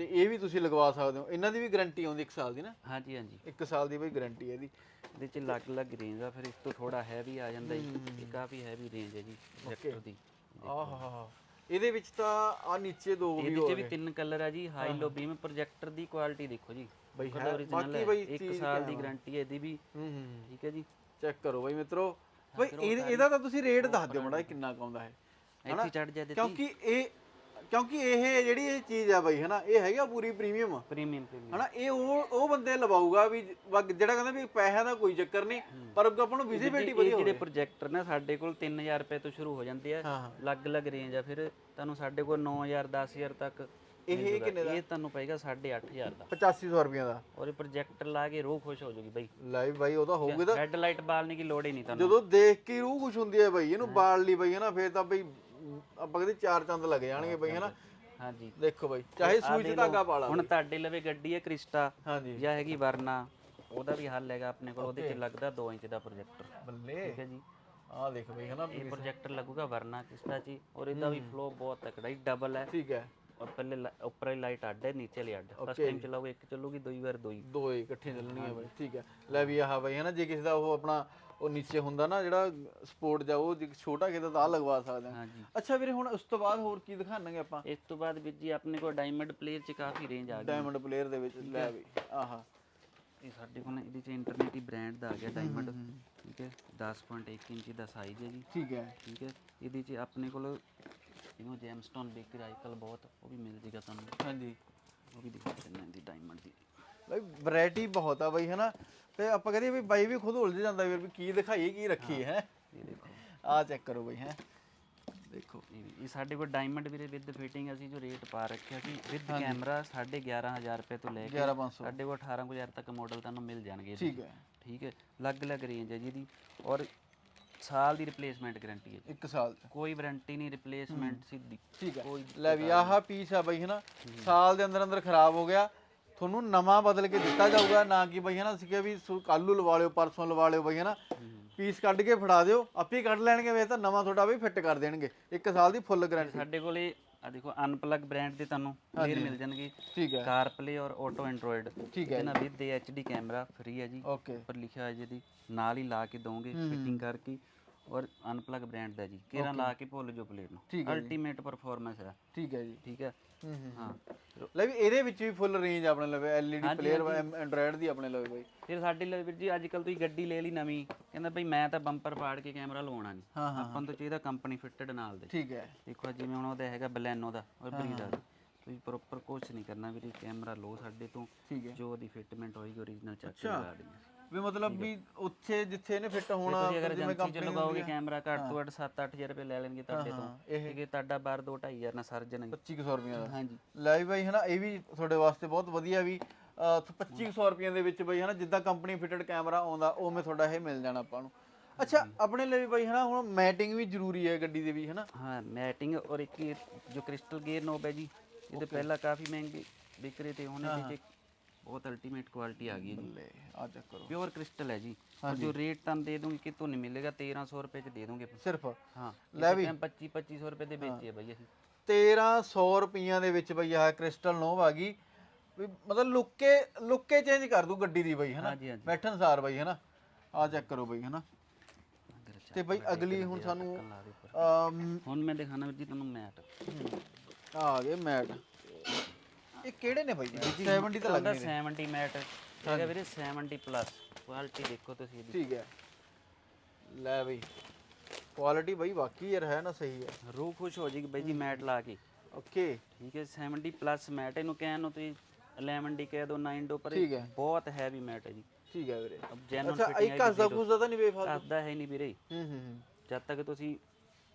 ਤੇ ਇਹ ਵੀ ਤੁਸੀਂ ਲਗਵਾ ਸਕਦੇ ਹੋ। ਇਹਨਾਂ ਦੀ ਵੀ ਗਾਰੰਟੀ ਆਉਂਦੀ 1 ਸਾਲ ਦੀ ਨਾ? ਹਾਂਜੀ ਹਾਂਜੀ। 1 ਸਾਲ ਦੀ ਬਈ ਗਾਰੰਟੀ ਹੈ ਇਹਦੀ। ਇਹਦੇ 'ਚ ਅਲੱਗ-ਅਲੱਗ ਰੇਂਜ ਆ ਫਿਰ ਇਸ ਤੋਂ ਥੋੜਾ ਹੈਵੀ ਆ ਜਾਂਦਾ ਜੀ। ਇਹ ਕਾਫੀ ਹੈਵੀ ਰੇਂਜ ਹੈ ਜੀ ਪ੍ਰੋਜੈਕਟਰ ਦੀ। ਆਹਾ ਇਹਦੇ ਵਿੱਚ ਤਾਂ ਆ ਨੀਚੇ ਦੋ ਵੀ ਇਹਦੇ 'ਚ ਵੀ ਤਿੰਨ ਕਲਰ ਆ ਜੀ ਹਾਈ ਲੋ ਬੀਮ ਪ੍ਰੋਜੈਕਟਰ ਦੀ ਕੁਆਲਿਟੀ ਦੇਖੋ ਜੀ। ਬਈ ਹੈ ਬਾਕੀ ਬਈ ਹੈ 1 ਚੀਜ਼ ਸਾਲ ਦੀ ਗਾਰੰਟੀ ਹੈ ਇਹਦੀ ਵੀ। ਹੂੰ ਹੂੰ ਠੀਕ ਹੈ ਜੀ। ਚੈੱਕ ਕਰੋ ਬਈ ਮਿੱਤਰੋ। ਬਈ ਇਹ- ਇਹਦਾ ਤਾਂ ਤੁਸੀਂ ਰੇਟ ਦੱਸ ਦਿਓ ਮੜਾ ਕਿੰਨਾ ਕੁ ਆਉਂਦਾ ਹੈ ਇੱਥੇ ਚੜ ਜਾ ਕਿਉਂਕਿ ਇਹ ਕਿਉਂਕਿ ਇਹ ਜਿਹੜੀ ਇਹ ਚੀਜ਼ ਆ ਬਈ ਹਨਾ ਇਹ ਹੈਗਾ ਪੂਰੀ ਪ੍ਰੀਮੀਅਮ ਪ੍ਰੀਮੀਅਮ ਪ੍ਰੀਮੀਅਮ ਹਨਾ ਇਹ ਉਹ ਉਹ ਬੰਦੇ ਲਵਾਊਗਾ ਵੀ ਵਗ- ਜਿਹੜਾ ਕਹਿੰਦਾ ਵੀ ਪੈਸਿਆਂ ਦਾ ਕੋਈ ਚੱਕਰ ਨਹੀਂ ਪਰ ਆਪਾਂ ਨੂੰ ਵਿਜ਼ਿਬਿਲਟੀ ਵਧੀਆ ਜਿਹੜੇ ਪ੍ਰੋਜੈਕਟਰ ਨੇ ਸਾਡੇ ਕੋਲ 3000 ਰੁਪਏ ਤੋਂ ਸ਼ੁਰੂ ਹੋ ਜਾਂਦੇ ਆ ਹਾਂ ਹਾਂ। ਅਲੱਗ-ਅਲੱਗ ਰੇਂਜ ਆ ਫਿਰ ਤੁਹਾਨੂੰ ਸਾਡੇ ਕੋਲ 9000 10000 ਤੱਕ ਇਹ। ਕਿੰਨੇ ਦਾ? ਇਹ ਤੁਹਾਨੂੰ ਪਏਗਾ 8500 ਦਾ। 8500 ਰੁਪਏ ਦਾ। ਔਰ ਇਹ ਪ੍ਰੋਜੈਕਟਰ ਲਾ ਕੇ ਰੂਹ ਖੁਸ਼ ਹੋ ਜਾਊਗੀ ਬਈ। ਲੈ ਵੀ ਬਾਈ ਉਹਦਾ ਹੋਊਗਾ ਤਾਂ ਰੈੱਡ ਲਾਈਟ ਬਾਲਣੇ ਦੀ ਲੋੜ ਹੀ ਨਹੀਂ ਤੁਹਾਨੂੰ। ਜਦੋਂ ਦੇਖ ਕੇ ਰੂਹ ਖੁਸ਼ ਹੁੰਦੀ ਹੈ ਬਈ ਇਹਨੂੰ ਬਾਲ ਲਈ ਬਈ ਹਨਾ ਫੇਰ ਤਾਂ ਬਈ ਆਪਾਂ ਕਹਿੰਦੇ ਚਾਰ ਚੰਦ ਲੱਗ ਜਾਣਗੇ ਬਈ ਹਨਾ? ਹਾਂਜੀ। ਦੇਖੋ ਬਈ ਚਾਹੇ ਸੂਈ ਚ ਧਾਗਾ ਪਾ ਲਾ ਹੁਣ ਤੁਹਾਡੇ ਲਵੇ ਗੱਡੀ ਹੈ ਕ੍ਰਿਸਟਾ ਹਾਂਜੀ। ਜਾਂ ਹੈਗੀ ਵਰਨਾ ਉਹਦਾ ਵੀ ਹੱਲ ਹੈਗਾ ਆਪਣੇ ਕੋਲ ਉਹਦੇ 'ਚ ਲੱਗਦਾ 2 ਇੰਚ ਦਾ ਪ੍ਰੋਜੈਕਟਰ ਬੱਲੇ। ਠੀਕ ਹੈ ਜੀ। ਆਹ ਦੇਖ ਬਈ ਹਨਾ? ਇਹ ਪ੍ਰੋਜੈਕਟਰ ਲੱਗੂਗਾ ਵਰਨਾ ਕ੍ਰਿਸਟਾ ਹੀ ਔਰ ਇਹਦਾ ਵੀ ਫਲੋ ਬਹੁਤ ਤਕੜਾ ਹੀ ਡਬਲ ਹੈ। ਠੀਕ ਹੈ। ਔਰ ਪਹਿਲੇ ਉੱਪਰ ਵਾਲੀ ਲਾਈਟ ਅੱਡ ਹੈ ਨੀਚੇ ਵਾਲੀ ਅੱਡ। ਫਸਟ ਟਾਈਮ ਚਲਾਓਗੇ ਇੱਕ ਚੱਲੂਗੀ ਦੂਈ ਵਾਰ ਦੂਈ ਦੋ ਹੀ ਇਕੱਠੇ ਚੱਲਣੀਆਂ ਬਈ ਠੀਕ ਹੈ। ਲੈ ਵੀ ਆਹ ਬਈ ਹਨਾ? ਜੇ ਕਿਸੇ ਦਾ ਉਹ ਆਪਣਾ ਉਹ ਨੀਚੇ ਹੁੰਦਾ ਨਾ ਜਿਹੜਾ ਸਪੋਰਟ ਜਾ ਉਹ ਜੇ ਛੋਟਾ ਕਿਤੇ ਤਾਂ ਆਹ ਲਗਵਾ ਸਕਦੇ ਆ। ਹਾਂਜੀ। ਅੱਛਾ ਵੀਰੇ ਹੁਣ ਉਸ ਤੋਂ ਬਾਅਦ ਹੋਰ ਕੀ ਦਿਖਾਣਗੇ ਆਪਾਂ? ਇਸ ਤੋਂ ਬਾਅਦ ਵੀਰ ਜੀ ਆਪਣੇ ਕੋਲ ਡਾਇਮੰਡ ਪਲੇਅਰ 'ਚ ਕਾਫੀ ਰੇਂਜ ਆ ਗਈ। ਡਾਇਮੰਡ ਪਲੇਅਰ ਦੇ ਵਿੱਚ ਲੈ ਵੀ ਆਹਾ। ਇਹ ਸਾਡੇ ਕੋਲ ਇਹਦੇ 'ਚ ਇੰਟਰਨੈਟ ਹੀ ਬ੍ਰਾਂਡ ਦਾ ਆ ਗਿਆ ਡਾਇਮੰਡ ਠੀਕ ਹੈ। 10.1 ਇੰਚ ਦਾ ਸਾਈਜ਼ ਹੈ ਜੀ। ਠੀਕ ਹੈ। ਠੀਕ ਹੈ। ਇਹਦੇ 'ਚ ਆਪਣੇ ਕੋਲ ਇਹਨੂੰ ਜੈਮਸਟੋਨ ਬੇਕਰ ਆਈਕਲ ਬਹੁਤ ਉਹ ਵੀ ਮਿਲ ਜੇਗਾ ਤੁਹਾਨੂੰ। ਹਾਂਜੀ। ਉਹ ਵੀ ਦਿਖਾ ਦਿੰਦੇ ਇਹਦੀ ਡਾਇਮੰਡ ਦੀ। ਬਈ ਵੈਰਾਈਟੀ ਬਹੁਤ ਆ ਬਈ ਹਨਾ? ਤੇ ਆਪਾਂ ਕਹਦੇ ਵੀ ਬਾਈ ਵੀ ਖੁਦ ਉਲਝ ਜਾਂਦਾ ਵੀ ਕੀ ਦਿਖਾਈਏ ਕੀ ਰੱਖੀਏ ਹੈ ਇਹ ਦੇਖੋ। ਆਹ ਚੈੱਕ ਕਰੋ ਬਈ ਹੈ? ਦੇਖੋ। ਇਹ ਵੀ- ਇਹ ਸਾਡੇ ਕੋਲ ਡਾਇਮੰਡ ਵੀਰੇ ਵਿਦ ਫਿਟਿੰਗ ਅਸੀਂ ਜੋ ਰੇਟ ਪਾ ਰੱਖਿਆ ਸੀ ਵਿਦ ਕੈਮਰਾ 11500 ਰੁਪਏ ਤੋਂ ਲੈ ਕੇ 11500 ਸਾਡੇ ਕੋਲ 18000 ਤੱਕ ਮਾਡਲ ਤੁਹਾਨੂੰ ਮਿਲ ਜਾਣਗੇ ਇਹਦੇ। ਠੀਕ ਹੈ। ਠੀਕ ਹੈ? ਅਲੱਗ-ਅਲੱਗ ਰੇਂਜ ਹੈ ਜਿਹਦੀ ਔਰ ਸਾਲ ਦੀ ਰਿਪਲੇਸਮੈਂਟ ਗਾਰੰਟੀ ਹੈ। ਇੱਕ ਸਾਲ ਚ। ਕੋਈ ਵਾਰੰਟੀ ਨਹੀਂ ਰਿਪਲੇਸਮੈਂਟ ਸਿੱਧੀ। ਠੀਕ ਹੈ। ਲੈ ਵੀ ਆਹ ਪੀਸ ਆ ਬਈ ਹਨਾ? ਸਾਲ ਦੇ ਅੰਦਰ ਅੰਦਰ ਖਰਾਬ ਹੋ ਗਿਆ। ਤੁਹਾਨੂੰ ਨਵਾਂ ਬਦਲ ਕੇ ਦਿੱਤਾ ਜਾਊਗਾ ਨਾ ਕਿ ਬਈ ਹਨਾ ਅਸੀਂ ਕਿਹਾ ਵੀ ਕੱਲ ਲਵਾ ਲਿਓ ਪਰਸੋਂ ਲਵਾ ਲਿਓ ਬਈ ਹਨਾ। ਪੀਸ ਕੱਢ ਕੇ ਫੜਾ ਦਿਓ ਆਪੇ ਕੱਢ ਲੈਣਗੇ ਵੇ ਤਾਂ ਨਵਾਂ ਤੁਹਾਡਾ ਵੀ ਫਿੱਟ ਕਰ ਦੇਣਗੇ। ਇੱਕ ਸਾਲ ਦੀ ਫੁੱਲ ਗਾਰੰਟੀ ਸਾਡੇ ਕੋਲੇ ਆ ਦੇਖੋ ਅਨਪਲੱਗ ਬ੍ਰਾਂਡ ਦੇ ਤੁਹਾਨੂੰ ਪਲੇਅਰ ਮਿਲ ਜਾਣਗੇ। ਠੀਕ ਹੈ। ਕਾਰ ਪਲੇ ਔਰ ਆਟੋ ਐਂਡਰੋਇਡ ਠੀਕ ਹੈ ਇਹਦੇ ਨਾਲ ਵਿਦ ਐਚਡੀ ਕੈਮਰਾ ਫ੍ਰੀ ਹੈ ਜੀ। ਓਕੇ ਉੱਪਰ ਲਿਖਿਆ ਹੈ ਜਿਹਦੀ ਨਾਲ ਹੀ ਲਾ ਕੇ ਦੋਗੇ ਫਿਟਿੰਗ ਕਰਕੇ। ਔਰ ਅਨਪਲੱਗ ਬ੍ਰਾਂਡ ਦਾ ਜੀ। ਕਿਹੜਾ ਲਾ ਕੇ ਭੁੱਲ ਜੋ ਪਲੇਟ ਨੂੰ। ਅਲਟੀਮੇਟ ਪਰਫਾਰਮੈਂਸ ਹੈ। ਠੀਕ ਹੈ ਜੀ। ਠੀਕ ਹੈ। ਹੂੰ ਲੈ ਵੀ ਇਹਦੇ ਵਿੱਚ ਵੀ ਫੁੱਲ ਰੇਂਜ ਆਪਣੇ ਲਵੇ ਐਲਈਡੀ ਪਲੇਅਰ ਐਂਡਰੋਇਡ ਦੀ ਆਪਣੇ ਲਵੇ ਬਈ। ਫਿਰ ਸਾਡੇ ਲਈ ਵੀਰ ਜੀ ਅੱਜ ਕੱਲ ਤੁਸੀਂ ਗੱਡੀ ਲੈ ਲਈ ਨਵੀਂ ਕਹਿੰਦਾ ਭਈ ਮੈਂ ਤਾਂ ਬੰਪਰ ਪਾੜ ਕੇ ਕੈਮਰਾ ਲਵਾਉਣਾ ਨਹੀਂ ਆਪਾਂ ਨੂੰ ਤਾਂ ਚਾਹੀਦਾ ਕੰਪਨੀ ਫਿੱਟਡ ਨਾਲ ਦੇ। ਠੀਕ ਹੈ। ਦੇਖੋ ਜਿਵੇਂ ਹੁਣ ਉਹਦਾ ਹੈਗਾ ਬਲੈਨੋ ਦਾ ਔਰ ਬਰੀਜ਼ਾ ਦਾ। ਤੁਸੀਂ ਪ੍ਰੋਪਰ ਕੁਝ ਨਹੀਂ ਕਰਨਾ ਵੀਰੇ ਕੈਮਰਾ ਲਓ ਸਾਡੇ ਤੋਂ। ਜੋ ਉਹਦੀ ਫਿਟਮੈਂਟ ਹੋਏਗੀ ਓਰੀਜਨਲ ਚੱਕ ਕੇ ਲਗਾ ਦੇਣੀ ਵੀ ਮਤਲਬ ਵੀ ਉੱਥੇ ਜਿੱਥੇ ਇਹਨੇ ਫਿੱਟ ਹੋਣਾ ਤੁਸੀਂ ਅਗਰ ਜਿਵੇਂ ਏਜੰਸੀ ਚ ਲਗਾਓਗੇ ਕੈਮਰਾ ਘੱਟ ਤੋਂ ਘੱਟ 7-8000 ਰੁਪਏ ਲੈ ਲੈਣਗੇ ਤੁਹਾਡੇ ਤੋਂ। ਇਹ ਹੈ ਤੁਹਾਡਾ ਬਾਰ 2-2500 ਨਾਲ ਸਰ ਜਾਣਗੇ 2500 ਰੁਪਏ ਦਾ। ਹਾਂਜੀ। ਲੈ ਵੀ ਬਾਈ ਹਨਾ ਇਹ ਵੀ ਤੁਹਾਡੇ ਵਾਸਤੇ ਬਹੁਤ ਵਧੀਆ ਵੀ ਅਹ 2500 ਰੁਪਏ ਦੇ ਵਿੱਚ ਬਈ ਹਨਾ ਜਿੱਦਾਂ ਕੰਪਨੀ ਫਿਟਡ ਕੈਮਰਾ ਆਉਂਦਾ ਉਵੇਂ ਤੁਹਾਡਾ ਇਹ ਮਿਲ ਜਾਣਾ ਆਪਾਂ ਨੂੰ। ਅੱਛਾ ਆਪਣੇ ਲਈ ਬਈ ਹਨਾ ਹੁਣ ਮੈਟਿੰਗ ਵੀ ਜ਼ਰੂਰੀ ਹੈ ਗੱਡੀ ਦੇ ਵੀ ਹਨਾ? ਹਾਂ ਮੈਟਿੰਗ ਔਰ ਇੱਕ ਇਹ ਜੋ ਕ੍ਰਿਸਟਲ ਗੇਅਰ ਨੋਬ ਹੈ ਜੀ ਇਹਦੇ ਪਹਿਲਾਂ ਕਾਫੀ ਮਹਿੰਗੇ ਵਿਕ ਰਹੇ ਤੇ ਹੁਣ ਇਹਦੇ ਚ ਬਹੁਤ ਅਲਟੀਮੇਟ ਕੁਆਲਿਟੀ ਆ ਗਈ ਹੈ ਜੀ। ਲੈ ਆ ਚੈੱਕ ਕਰੋ ਪਿਓਰ ਕ੍ਰਿਸਟਲ ਹੈ ਜੀ। ਔਰ ਜੋ ਰੇਟ ਤੁਹਾਨੂੰ ਦੇ ਦੂੰਗੀ ਕਿਤੋਂ ਨਹੀਂ ਮਿਲੇਗਾ 1300 ਰੁਪਏ ਚ ਦੇ ਦੂੰਗੇ ਸਿਰਫ? ਹਾਂ ਲੈ ਵੀ। 25 2500 ਰੁਪਏ ਦੇ ਵੇਚੇ ਆ ਬਈ ਅਸੀਂ 1300 ਰੁਪਈਆਂ ਦੇ ਵਿੱਚ ਬਈ ਆਹ ਕ੍ਰਿਸਟਲ ਨੋਵ ਆ ਗਈ। ਵੀ ਮਤਲਬ ਲੁੱਕੇ ਲੁੱਕੇ ਚੇਂਜ ਕਰ ਦੂ ਗੱਡੀ ਦੀ ਬਈ ਹਨਾ? ਬੈਠਣ ਸਾਰ ਬਈ ਹਨਾ? ਆ ਚੈੱਕ ਕਰੋ ਬਈ ਹਨਾ? ਤੇ ਬਈ ਅਗਲੀ ਹੁਣ ਸਾਨੂੰ ਹੁਣ ਮੈਂ ਦਿਖਾਣਾ ਵੀਰ ਜੀ ਤੁਹਾਨੂੰ ਮੈਟ ਆ ਗਏ ਮੈਟ ਇਹ ਕਿਹੜੇ ਨੇ ਬਾਈ ਜੀ? 70 ਤਾਂ ਲੱਗਦੇ 70 ਮੈਟ। ਹੈਗਾ ਵੀਰੇ 70 ਪਲੱਸ। ਕੁਆਲਿਟੀ ਦੇਖੋ ਤੁਸੀਂ ਇਹਦੀ। ਠੀਕ ਹੈ। ਲੈ ਬਈ ਕੁਆਲਿਟੀ ਬਈ ਬਾਕੀ ਯਾਰ ਹੈ ਨਾ ਸਹੀ ਹੈ। ਰੂਹ ਖੁਸ਼ ਹੋ ਜਾਏਗੀ ਬਾਈ ਜੀ ਮੈਟ ਲਾ ਕੇ। ਓਕੇ। ਠੀਕ ਹੈ 70 ਪਲੱਸ ਮੈਟ। ਇਹਨੂੰ ਕਹਿਣ ਨੂੰ ਤੁਸੀਂ 11D ਕਹਿ ਦੋ 9Do ਪਰ ਠੀਕ ਇਹ ਹੈ। ਬਹੁਤ ਹੈਵੀ ਮੈਟ ਹੈ ਜੀ। ਠੀਕ ਹੈ ਵੀਰੇ। ਅਬ ਜੈਨੂਨ ਅੱਛਾ ਫਿਟਿੰਗ ਇੱਕ ਹੱਸਦਾ ਖੁਸਦਾ ਤਾਂ ਨਹੀਂ ਬੇਫਾਲਤੂ? ਕਰਦਾ ਹੈ ਨਹੀਂ ਵੀਰੇ। ਹੂੰ ਹੂੰ ਹੂੰ। ਜਦ ਤੱਕ ਤੁਸੀਂ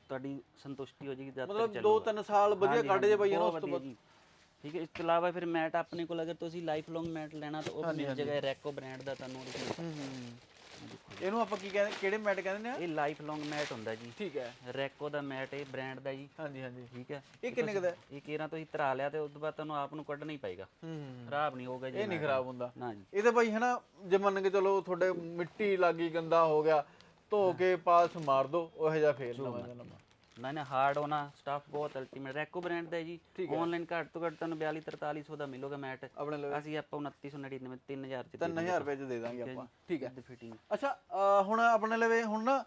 ਤੁਹਾਡੀ ਸੰਤੁਸ਼ਟੀ ਹੋ ਜਾਏਗੀ ਜਦ ਤੱਕ ਮਤਲਬ 2-3 ਸਾਲ ਵਧੀਆ ਕੱਢ ਜੇ ਬਈ ਨਾ ਬਹੁਤ ਉਸ ਤੋਂ ਜੀ। ਠੀਕ ਹੈ ਇਸ ਤੋਂ ਇਲਾਵਾ ਫਿਰ ਮੈਟ ਆਪਣੇ ਕੋਲ ਅਗਰ ਤੁਸੀਂ ਲਾਈਫ ਲੌਂਗ ਮੈਟ ਲੈਣਾ ਤਾਂ ਉਹ ਮਿਲ ਜਾਏਗਾ ਰੈਕੋ ਬ੍ਰਾਂਡ ਦਾ ਤੁਹਾਨੂੰ ਹੂੰ ਇਹਨੂੰ ਆਪਾਂ ਕੀ ਕਹਿੰਦੇ ਕਿਹੜੇ ਮੈਟ ਕਹਿੰਦੇ ਨੇ? ਇਹ ਲਾਈਫ ਲੌਂਗ ਮੈਟ ਹੁੰਦਾ ਜੀ। ਠੀਕ ਹੈ। ਰੈਕੋ ਦਾ ਮੈਟ ਇਹ ਬ੍ਰਾਂਡ ਦਾ ਜੀ। ਹਾਂਜੀ ਹਾਂਜੀ। ਠੀਕ ਹੈ। ਇਹ ਕਿੰਨੇ ਕੁ ਦਾ ਹੈ? ਇਹ ਕੇਰਾਂ ਤੁਸੀਂ ਧਰਾ ਲਿਆ ਤੇ ਉਸ ਤੋਂ ਬਾਅਦ ਤੁਹਾਨੂੰ ਆਪ ਨੂੰ ਕੱਢਣਾ ਹੀ ਪਏਗਾ। ਹੂੰ ਹੂੰ ਖਰਾਬ ਨਹੀਂ ਹੋਗਾ ਜੀ ਇਹ ਨਹੀਂ ਖਰਾਬ ਹੁੰਦਾ। ਨਾ ਜੀ। ਇਹ ਤਾਂ ਬਾਈ ਹਨਾ ਜੇ ਮੰਨ ਕੇ ਚਲੋ ਤੁਹਾਡੇ ਮਿੱਟੀ ਲੱਗੀ ਗੰਦਾ ਹੋ ਗਿਆ ਧੋ ਕੇ ਪਾਸ ਮਾਰ ਦੋ ਉਹੋ ਜਿਹਾ ਦਾ ਨਵਾਂ। ਨਾ ਨਾ ਹਾਰਡ ਹੋਣਾ ਸਟਾਫ ਬਹੁਤ ਅਲਟੀਮੇਟ ਰੈਕੋ ਬ੍ਰਾਂਡ ਦਾ ਹੈ। ਜੀ ਆਨਲਾਈਨ ਘੱਟ ਤੋਂ ਘੱਟ ਤੁਹਾਨੂੰ 42 4300 ਦਾ ਮਿਲੂਗਾ ਮੈਟ ਆਪਣੇ ਅਸੀਂ ਆਪਾਂ 2999 3000 ਚ 3000 ਰੁਪਏ ਚ ਦੇ ਦਾਂਗੇ ਆਪਾਂ। ਠੀਕ ਹੈ। ਦੇ ਫਿਟਿੰਗ ਅੱਛਾ ਹੁਣ ਆਪਣੇ ਲਵੇ ਹੁਣ ਨਾ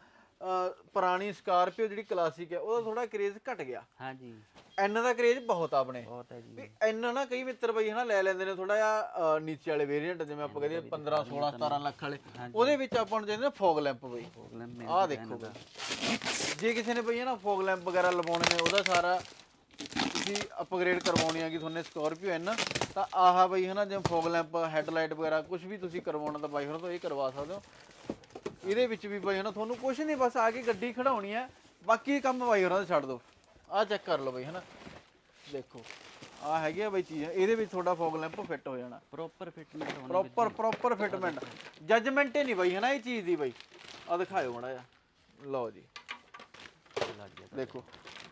ਪੁਰਾਣੀ ਸਕਾਰਪੀਓ ਜਿਹੜੀ ਕਲਾਸਿਕ ਹੈ ਉਹਦਾ ਥੋੜਾ ਕਰੇਜ਼ ਘਟ ਗਿਆ। ਹਾਂਜੀ। ਐਨ ਦਾ ਕਰੇਜ਼ ਬਹੁਤ ਆ ਆਪਣੇ। ਬਹੁਤ ਹੈ ਜੀ। ਵੀ ਐਨ ਨਾ ਕਈ ਮਿੱਤਰ ਬਈ ਹਨਾ ਲੈ ਲੈਂਦੇ ਨੇ ਥੋੜਾ ਜਿਹਾ ਨੀਚੇ ਵਾਲੇ ਵੇਰੀਐਂਟ ਜਿਵੇਂ ਆਪਾਂ ਕਹਿੰਦੇ 15 16 17 ਲੱਖ ਵਾਲੇ। ਉਹਦੇ ਵਿੱਚ ਆਪਾਂ ਨੂੰ ਚਾਹੀਦੇ ਨੇ ਫੋਗ ਲੈਂਪ ਬਈ। ਆਹ ਦੇਖੋ। ਜੇ ਕਿਸੇ ਨੇ ਬਈ ਨਾ ਫੋਗ ਲੈਂਪ ਵਗੈਰਾ ਲਵਾਉਣੇ ਨੇ ਉਹਦਾ ਸਾਰਾ ਤੁਸੀਂ ਅਪਗ੍ਰੇਡ ਕਰਵਾਉਣੀ ਆ ਕਿ ਤੁਹਾਨੂੰ ਸਕਾਰਪੀਓ ਐਨ ਤਾਂ ਆਹ ਬਈ ਹਨਾ ਜਿਵੇਂ ਫੋਗ ਲੈਂਪ ਹੈਡਲਾਈਟ ਵਗੈਰਾ ਕੁਝ ਵੀ ਤੁਸੀਂ ਕਰਵਾਉਣਾ ਤਾਂ ਬਾਈ ਹੁਣ ਤੋਂ ਇਹ ਕਰਵਾ ਸਕਦੇ ਹੋ। ਇਹਦੇ ਵਿੱਚ ਵੀ ਬਾਈ ਹਨਾ ਤੁਹਾਨੂੰ ਕੁਝ ਨਹੀਂ ਬਸ ਆ ਕੇ ਗੱਡੀ ਖੜਾਉਣੀ ਹੈ ਬਾਕੀ ਕੰਮ ਬਾਈ ਹੋਰਾਂ ਦਾ ਛੱਡ ਦਿਓ। ਆਹ ਚੈੱਕ ਕਰ ਲਓ ਬਾਈ ਹਨਾ। ਦੇਖੋ ਆਹ ਹੈਗੀ ਆ ਬਾਈ ਚੀਜ਼ ਇਹਦੇ ਵਿੱਚ ਤੁਹਾਡਾ ਫੋਗ ਲੈਂਪ ਫਿੱਟ ਹੋ ਜਾਣਾ। ਪ੍ਰੋਪਰ ਫਿਟਮੈਂਟ ਹੋਣੀ ਪ੍ਰੋਪਰ ਪ੍ਰੋਪਰ ਫਿਟਮੈਂਟ ਜਜਮੈਂਟ ਹੀ ਨਹੀਂ ਬਾਈ ਹਨਾ ਇਹ ਚੀਜ਼ ਦੀ ਬਾਈ। ਆ ਦਿਖਾਇਓ ਮੜਾ ਜਾ ਲਓ ਜੀ। ਦੇਖੋ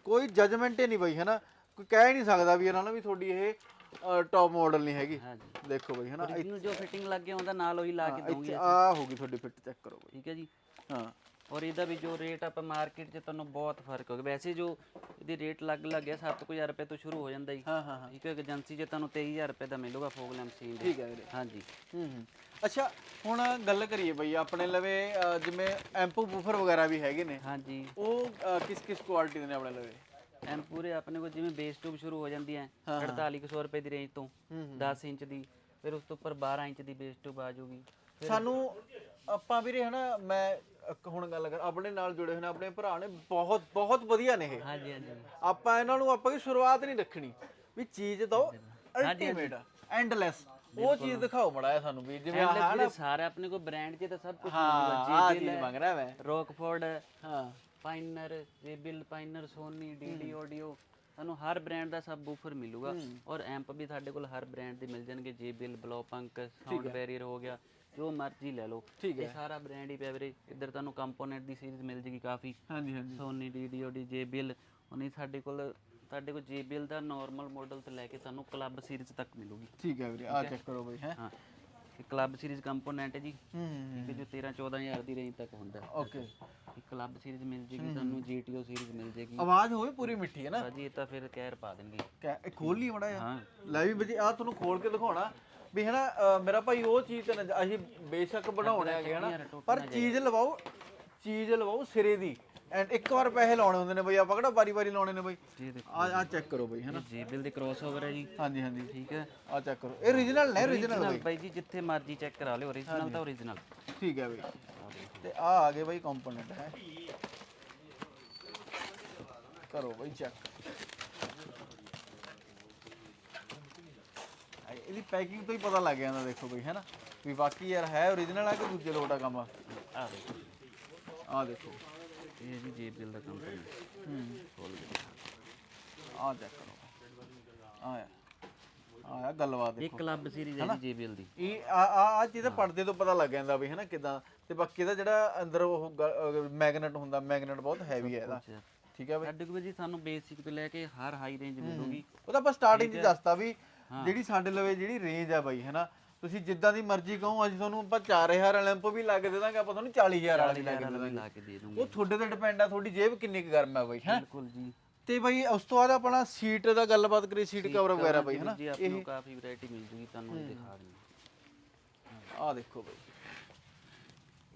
ਕੋਈ ਜਜਮੈਂਟ ਹੀ ਨਹੀਂ ਬਈ ਹਨਾ? ਕੋਈ ਕਹਿ ਹੀ ਨਹੀਂ ਸਕਦਾ ਵੀ ਇਹਨਾਂ ਨਾਲ ਵੀ ਤੁਹਾਡੀ ਇਹ ਟੌਪ ਮਾਡਲ ਨਹੀਂ ਹੈਗੀ। ਹਾਂਜੀ। ਦੇਖੋ ਬਈ ਹਨਾ ਇਹਨੂੰ ਜੋ ਫਿਟਿੰਗ ਲੱਗ ਗਿਆ ਉਹਦਾ ਨਾਲ ਉਹੀ ਲਾ ਕੇ ਦਊਂਗੀ ਆ ਹੋਗੀ ਤੁਹਾਡੀ ਫਿੱਟ ਚੈੱਕ ਕਰੋ ਬਈ। ਠੀਕ ਹੈ ਜੀ। ਹਾਂ। ਔਰ ਇਹਦਾ ਵੀ ਜੋ ਰੇਟ ਆਪਾਂ ਮਾਰਕੀਟ 'ਚ ਤੁਹਾਨੂੰ ਬਹੁਤ ਫ਼ਰਕ ਹੋਗਾ ਵੈਸੇ ਜੋ ਇਹਦੀ ਰੇਟ ਲੱਗ ਲੱਗ ਗਿਆ 7000 ਰੁਪਏ ਤੋਂ ਸ਼ੁਰੂ ਹੋ ਜਾਂਦਾ ਜੀ। ਹਾਂ ਹਾਂ ਹਾਂ। ਹੈ ਏਜੰਸੀ 'ਚ ਤੁਹਾਨੂੰ 23000 ਰੁਪਏ ਦਾ ਮਿਲੂਗਾ ਫੋਗ ਲੈਂਪ ਮਸ਼ੀਨ ਦੇ। ਠੀਕ ਹੈ ਵੀਰੇ। ਹਾਂਜੀ। ਹੂੰ ਹੂੰ। ਅੱਛਾ ਹੁਣ ਗੱਲ ਕਰੀਏ ਬਈ ਆਪਣੇ ਲਵੇ ਅ, ਜਿਵੇਂ ਐਂਪੂ ਬੂਫਰ ਵਗੈਰਾ ਵੀ ਹੈਗੇ ਨੇ। ਹਾਂਜੀ। ਉਹ ਕਿਸ ਕਿਸ ਕੁਆਲਿਟੀ ਦੇ ਨੇ ਆਪਣੇ ਲਵੇ? ਐਮ ਪੂਰੇ ਆਪਣੇ ਕੋਲ ਜਿਵੇਂ ਬੇਸ ਟਿਊਬ ਸ਼ੁਰੂ ਹੋ ਜਾਂਦੀ ਹੈ 4800 ਰੁਪਏ ਦੀ ਰੇਂਜ ਤੋਂ 10 ਇੰਚ ਦੀ ਫਿਰ ਉਸ ਤੋਂ ਉੱਪਰ 12 ਇੰਚ ਦੀ ਬੇਸ ਟਿਊਬ ਆ ਜਾਊਗੀ। ਸਾਨੂੰ ਆਪਾਂ ਵੀਰੇ ਹਨਾ ਮੈਂ ਇੱਕ ਹੁਣ ਗੱਲ ਕਰ ਆਪਣੇ ਨਾਲ ਜੁੜੇ ਹੋਏ ਨੇ ਆਪਣੇ ਭਰਾ ਨੇ ਬਹੁਤ ਬਹੁਤ ਵਧੀਆ ਨੇ ਇਹ। ਹਾਂਜੀ ਹਾਂਜੀ। ਆਪਾਂ ਇਹਨਾਂ ਨੂੰ ਆਪਾਂ ਕੀ ਸ਼ੁਰੂਆਤ ਨਹੀਂ ਰੱਖਣੀ ਵੀ ਚੀਜ਼ ਦੋ ਅਲਟੀਮੇਟ ਐਂਡਲੈਸ ਉਹ ਚੀਜ਼ ਦਿਖਾਓ ਮੜਾਇਆ ਸਾਨੂੰ ਵੀ ਜਿਵੇਂ ਆਹ ਐਂਡਲੈਸ ਵੀਰੇ ਸਾਰੇ ਆਪਣੇ ਕੋਲ ਬ੍ਰਾਂਡ 'ਚ ਤਾਂ ਸਭ ਕੁਝ ਹਾਂ ਆ ਚੀਜ਼ ਮੰਗ ਰਿਹਾ ਮੈਂ। ਰੌਕਫੋਰਡ ਹਾਂ। Pioneer JBL pioneer Sony DD audio ਤੁਹਾਨੂੰ ਹਰ ਬ੍ਰਾਂਡ ਦਾ ਸਬ ਬੂਫਰ ਮਿਲੂਗਾ ਔਰ ਐਂਪ ਵੀ ਸਾਡੇ ਕੋਲ ਹਰ ਬ੍ਰਾਂਡ ਦੇ ਮਿਲ ਜਾਣਗੇ ਜੇਬਿਲ ਬਲੋਪੰਕ ਸਾਊਂਡ ਬੈਰੀਅਰ ਹੋ ਗਿਆ ਜੋ ਮਰਜ਼ੀ ਲੈ ਲਓ। ਠੀਕ ਇਹ ਸਾਰਾ ਬ੍ਰਾਂਡ ਹੀ ਪਿਆ ਵੀਰੇ। ਇੱਧਰ ਤੁਹਾਨੂੰ ਕੰਪੋਨੈਂਟ ਦੀ ਸੀਰੀਜ਼ ਮਿਲ ਜੇਗੀ ਕਾਫੀ। ਹਾਂਜੀ ਹਾਂਜੀ। ਸੋਨੀ ਡੀਡੀ ਆਡੀ ਜੇਬਿਲ ਉਹਨੇ ਸਾਡੇ ਕੋਲ ਸਾਡੇ ਕੋਲ ਜੇਬਿਲ ਦਾ ਨਾਰਮਲ ਮਾਡਲ ਤੋਂ ਲੈ ਕੇ ਤੁਹਾਨੂੰ ਕਲੱਬ ਸੀਰੀਜ਼ ਤੱਕ ਮਿਲੂਗੀ। ਠੀਕ ਹੈ ਵੀਰੇ ਆ ਚੈੱਕ ਕਰੋ ਬਈ। ਹੈ। ਹਾਂ ਇਹ ਕਲੱਬ ਸੀਰੀਜ਼ ਕੰਪੋਨੈਂਟ ਹੈ ਜੀ। ਹੂੰ ਹੂੰ ਠੀਕ ਹੈ ਜੋ 13 14000 ਦੀ ਰੇਂਜ ਤੱਕ ਹੁੰਦਾ ਹੈ। ਓਕੇ ਕਲੱਬ ਸੀਰੀਜ਼ ਮਿਲ ਜੇਗੀ ਤੁਹਾਨੂੰ ਜੀਟੀਓ ਸੀਰੀਜ਼ ਮਿਲ ਜੇਗੀ। ਆਵਾਜ਼ ਹੋਵੇ ਪੂਰੀ ਮਿੱਠੀ ਹੈ ਨਾ? ਭਾਜੀ ਇਹ ਤਾਂ ਫਿਰ ਕਹਿਰ ਪਾ ਦੇਣਗੇ। ਖੋਲ ਲਈ ਮੜਾ ਹਾਂ। ਲੈ ਵੀ ਬਜੀ ਆ ਤੁਹਾਨੂੰ ਖੋਲ ਕੇ ਦਿਖਾਉਣਾ। ਵੀ ਹਨਾ ਮੇਰਾ ਭਾਈ ਉਹ ਚੀਜ਼ ਤੇ ਅਸੀਂ ਬੇਸ਼ੱਕ ਬਣਾਉਣੇ ਹੈਗੇ ਹਨਾ ਪਰ ਚੀਜ਼ ਲਵਾਓ ਚੀਜ਼ ਲਵਾਓ ਸਿਰੇ ਦੀ। ਐਂਡ ਇੱਕ ਵਾਰ ਪੈਸੇ ਲਾਉਣੇ ਹੁੰਦੇ ਨੇ ਬਈ ਆਪਾਂ ਕਿਹੜਾ ਵਾਰੀ ਵਾਰੀ ਲਾਉਣੇ ਨੇ ਬਈ? ਜੀ ਦੇਖੋ ਆ ਆ ਚੈੱਕ ਕਰੋ ਬਈ ਹਨਾ। ਜੇਬਿਲ ਦੇ ਕ੍ਰੋਸਓਵਰ ਹੈ ਜੀ। ਹਾਂਜੀ ਹਾਂਜੀ। ਠੀਕ ਹੈ। ਆ ਚੈੱਕ ਕਰੋ। ਇਹ origignal ਨੇ origignal ਬਾਈ। ਜੀ ਜਿੱਥੇ ਮਰਜ਼ੀ ਚੈੱਕ ਕਰਾ ਲਿਓ origignal ਤਾਂ origignal ਠੀਕ ਹੈ ਬਈ। ਤੇ ਆ ਆ ਗਏ ਬਈ ਕੰਪੋਨੈਂਟ ਹੈ। ਕਰੋ ਬਈ ਚੈੱਕ ਇਹਦੀ ਪੈਕਿੰਗ ਤੋਂ ਹੀ ਪਤਾ ਲੱਗ ਜਾਂਦਾ ਦੇਖੋ ਬਈ ਹੈਨਾ? ਵੀ ਬਾਕੀ ਯਾਰ ਹੈ origignal ਆ ਕਿ ਦੂਜੇ ਲੋਟ ਆ ਕੰਮ? ਆ ਦੇਖੋ। ਆ ਦੇਖੋ। ਇਹ ਹੈ ਜੀ ਜੇਬਿਲ ਦਾ ਕੰਪਨੀ ਹੂੰ। ਖੋਲ ਕੇ ਆ ਚੈੱਕ ਕਰੋ। ਆ ਆ ਗੱਲਬਾਤ ਇਹ ਦੇਖੋ। ਕਲੱਬ ਸੀਰੀਜ਼ ਹੈ ਜੀ ਜੇਬਿਲ ਦੀ। ਇਹ ਆ ਆ ਤਾਂ ਪਰਦੇ ਤੋਂ ਪਤਾ ਲੱਗ ਜਾਂਦਾ ਵੀ ਹੈਨਾ ਕਿਦਾਂ? ਤੇ ਬਾਕੀ ਇਹਦਾ ਜਿਹੜਾ ਅੰਦਰ ਉਹ ਮੈਗਨੇਟ ਹੁੰਦਾ ਮੈਗਨੇਟ ਬਹੁਤ ਹੈਵੀ ਹੈ ਇਹਦਾ। ਠੀਕ ਹੈ ਬਈ? ਸਾਡੇ ਕੋਲ ਜੀ ਸਾਨੂੰ ਬੇਸਿਕ ਤੋਂ ਲੈ ਕੇ ਹਰ ਹਾਈ ਰੇਂਜ ਮਿਲੂਗੀ। ਉਹ ਤਾਂ ਆਪਾਂ ਸਟਾਰਟਿੰਗ 'ਚ ਦੱਸਤਾ ਵੀ ਜਿਹੜੀ ਸਾਡੇ ਲਵੇ ਜਿਹੜੀ ਰੇਂਜ ਆ ਬਾਈ ਹੈਨਾ? ਤੁਸੀਂ ਜਿੱਦਾਂ ਦੀ ਮਰਜ਼ੀ ਕਹੋ ਅਸੀਂ ਤੁਹਾਨੂੰ ਆਪਾਂ 4000 ਵਾਲਾ ਲੈਂਪ ਵੀ ਲਾ ਕੇ ਦੇ ਦਾਂਗੇ ਆਪਾਂ ਤੁਹਾਨੂੰ 40000 ਵਾਲਾ ਲਾ ਕੇ ਦੇ ਦਾਂਗੇ। ਲਾ ਕੇ ਦੇ ਦੂੰਗੇ। ਉਹ ਤੁਹਾਡੇ ਤੇ ਡਿਪੈਂਡ ਆ ਤੁਹਾਡੀ ਜੇਬ ਕਿੰਨੀ ਕੁ ਗਰਮ ਹੈ ਬਾਈ ਹੈ? ਬਿਲਕੁਲ ਜੀ। ਤੇ ਬਾਈ ਉਸ ਤੋਂ ਬਾਅਦ ਆਪਣਾ ਸੀਟ ਦਾ ਗੱਲਬਾਤ ਕਰੀ ਸੀਟ ਕਵਰ ਵਗੈਰਾ ਬਾਈ ਹੈਨਾ? ਜੀ ਆਪਾਂ ਨੂੰ ਕਾਫੀ ਵੈਰਾਈਟੀ ਮਿਲ ਜੂਗੀ ਤੁਹਾਨੂੰ ਦਿਖਾ ਦਿੰਦੇ ਆਹ ਦੇਖੋ ਬਾਈ।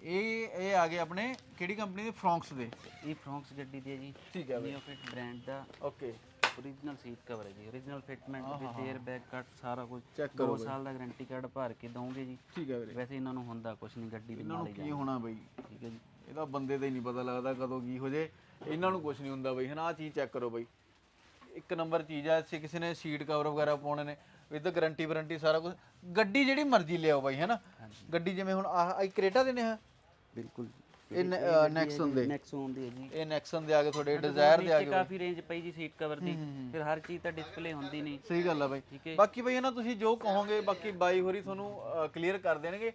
ਇਹ ਇਹ ਆ ਗਏ ਆਪਣੇ ਕਿਹੜੀ ਕੰਪਨੀ ਦੇ? ਫਰੌਂਕਸ ਦੇ। ਇਹ ਫਰੌਂਕਸ ਗੱਡੀ ਦੀ ਹੈ ਜੀ। ਠੀਕ ਹੈ ਬਾਈ। ਨਿਓਫਿਟ ਬ੍ਰਾਂਡ ਦਾ। ਓਕੇ origignal ਸੀਟ ਕਵਰ ਹੈ ਜੀ origignal fitment with air bag cut ਸਾਰਾ ਕੁਝ Check 2 ਸਾਲ ਦਾ ਗਾਰੰਟੀ ਕਾਰਡ ਭਰ ਕੇ ਦਵਾਂਗੇ ਜੀ। ਠੀਕ ਹੈ ਵੀਰੇ। ਵੈਸੇ ਇਹਨਾਂ ਨੂੰ ਹੁੰਦਾ ਕੁਝ ਨਹੀਂ ਗੱਡੀ ਦੇ ਨਾਲ ਹੀ ਕੀ ਹੋਣਾ ਬਾਈ? ਠੀਕ ਹੈ ਜੀ। ਇਹਦਾ ਬੰਦੇ ਦਾ ਹੀ ਨਹੀਂ ਪਤਾ ਲੱਗਦਾ ਕਦੋਂ ਕੀ ਹੋ ਜੇ। ਇਹਨਾਂ ਨੂੰ ਕੁਝ ਨਹੀਂ ਹੁੰਦਾ ਬਈ। ਹਨਾ ਆ ਚੀਜ਼ ਚੈੱਕ ਕਰੋ ਬਈ। ਇੱਕ ਨੰਬਰ ਚੀਜ਼ ਆ ਜੇ ਕਿਸੇ ਨੇ ਸੀਟ ਕਵਰ ਵਗੈਰਾ ਪਾਉਣੇ ਨੇ ਵਿਦ ਗਾਰੰਟੀ ਵਾਰੰਟੀ ਸਾਰਾ ਕੁਝ ਗੱਡੀ ਜਿਹੜੀ ਮਰਜ਼ੀ ਲਿਆਓ ਬਾਈ ਹੈਨਾ। ਗੱਡੀ ਜਿਵੇਂ ਹੁਣ ਆਹ ਆਹ ਕਰੇਟਾ ਦੇ ਨੇ ਆ? ਬਿਲਕੁਲ ਇਹ ਨੈਕਸਨ ਦੇ ਨੈਕਸੋਨ ਦੀ ਹੈ ਜੀ ਇਹ ਨੈਕਸਨ ਦੇ ਆ ਗਏ ਤੁਹਾਡੇ ਡਿਜ਼ਾਇਰ ਦੇ ਆ ਗਏ ਕਾਫੀ ਰੇਂਜ ਪਈ ਜੀ ਸੀਟ ਕਵਰ ਦੀ। ਫਿਰ ਹਰ ਚੀਜ਼ ਤਾਂ ਡਿਸਪਲੇ ਹੁੰਦੀ ਨਹੀਂ। ਸਹੀ ਗੱਲ ਆ ਬਾਈ। ਬਾਕੀ ਬਈ ਨਾ ਤੁਸੀਂ ਜੋ ਕਹੋਗੇ ਬਾਕੀ ਬਾਈ ਹੋਰੀ ਤੁਹਾਨੂੰ ਕਲੀਅਰ ਕਰ ਦੇਣਗੇ।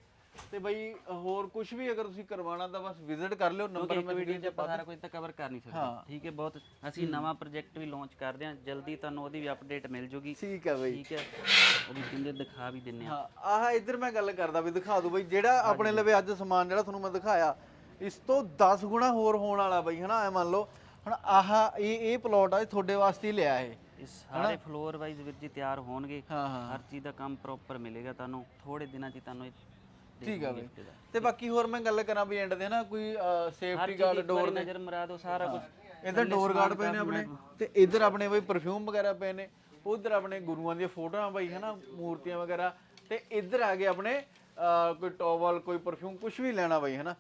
ਤੇ ਬਈ ਹੋਰ ਕੁਝ ਵੀ ਅਗਰ ਤੁਸੀਂ ਕਰਵਾਉਣਾ ਤਾਂ ਬਸ ਵਿਜ਼ਿਟ ਕਰ ਲਿਓ ਨੰਬਰ ਇੱਕ ਵੀਡੀਓ 'ਚ ਆਪਾਂ ਸਾਰਾ ਕੁਝ ਤਾਂ ਕਵਰ ਕਰ ਨਹੀਂ ਸਕਦੇ। ਠੀਕ ਹੈ ਬਹੁਤ ਅਸੀਂ ਨਵਾਂ ਪ੍ਰੋਜੈਕਟ ਵੀ ਲਾਂਚ ਕਰਦੇ ਹਾਂ ਜਲਦੀ ਤੁਹਾਨੂੰ ਉਹਦੀ ਵੀ ਅਪਡੇਟ ਮਿਲ ਜੂਗੀ। ਠੀਕ ਹੈ ਬਈ। ਠੀਕ ਹੈ। ਉਹਦੀ ਕਿੰਨੇ ਦਿਖਾ ਵੀ ਦਿੰਨੇ ਆ। ਹਾਂ ਆਹ ਇੱਧਰ ਮੈਂ ਗੱਲ ਕਰਦਾ ਵੀ ਦਿਖਾ ਦੂ ਬਈ ਜਿਹੜਾ ਆਪਣੇ ਲਵੇ ਅੱਜ ਸਮਾਨ ਜਿਹੜਾ ਤੁਹਾਨੂੰ ਮੈਂ ਦਿਖਾਇਆ ਇਸ ਤੋਂ 10 ਗੁਣਾ ਹੋਰ ਹੋਣ ਵਾਲਾ ਬਈ ਹਨਾ? ਐ ਮੰਨ ਲਓ ਹੁਣ ਆਹ ਇਹ ਇਹ ਪਲਾਟ ਆ ਇਹ ਤੁਹਾਡੇ ਵਾਸਤੇ ਹੀ ਲਿਆ ਇਹ। ਸਾਰੇ ਫਲੋਰ ਵਾਈਜ਼ ਵੀਰ ਜੀ ਤਿਆਰ ਹੋਣਗੇ। ਹਰ ਚੀਜ਼ ਦਾ ਕੰਮ ਪ੍ਰੋਪਰ ਮਿਲੇਗਾ ਤੁਹਾਨੂੰ। ਥੋੜੇ ਦਿਨਾਂ 'ਚ ਹੀ ਤੁਹਾਨੂੰ ਇਹ ਦੇ ਠੀਕ ਆ ਬਈ। ਦਾ। ਤੇ ਬਾਕੀ ਹੋਰ ਮੈਂ ਗੱਲ ਕਰਾਂ ਵੀ ਐਂਡ ਦੇ ਨਾ ਕੋਈ ਸੇਫਟੀ ਗਾਰਡ ਡੋਰ ਵਾਰੀ ਨਜ਼ਰ ਮਰਾ ਦਿਓ ਸਾਰਾ ਕੁਝ ਇੱਧਰ ਡੋਰ ਗਾਰਡ ਪਏ ਨੇ ਆਪਣੇ ਤੇ ਇੱਧਰ ਆਪਣੇ ਬਈ ਪਰਫਿਊਮ ਵਗੈਰਾ ਪਏ ਨੇ। ਉਧਰ ਆਪਣੇ ਗੁਰੂਆਂ ਦੀਆਂ ਫੋਟੋਆਂ ਬਈ ਹਨਾ ਮੂਰਤੀਆਂ ਵਗੈਰਾ। ਤੇ ਇੱਧਰ ਆ ਗਏ ਆਪਣੇ ਕੋਈ ਟੋਵਲ ਕੋਈ ਪਰਫਿਊਮ ਕੁਝ ਵੀ ਲੈਣਾ ਬਈ ਹਨਾ।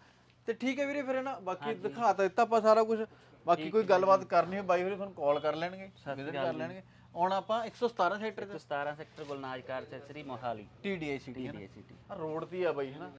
ਤੇ ਠੀਕ ਹੈ ਵੀਰੇ ਫਿਰ ਹਨਾ ਬਾਕੀ ਦਿਖਾ ਤਾਂ ਦਿੱਤਾ ਆਪਾਂ ਸਾਰਾ ਕੁਝ ਬਾਕੀ ਕੋਈ ਗੱਲਬਾਤ ਕਰਨੀ ਹੈ ਬਾਈ ਵੀਰੇ ਤੁਹਾਨੂੰ ਕਾਲ ਕਰ ਲੈਣਗੇ ਵਿਜ਼ਿਟ ਕਰ ਲੈਣਗੇ। ਹੁਣ ਆਪਾਂ 117 ਸੈਕਟਰ ਤੇ 17 sector Gulnaz car accessory Mohali. TDI city DA city road ਤੇ ਹੀ ਆ ਬਈ ਹਨਾ?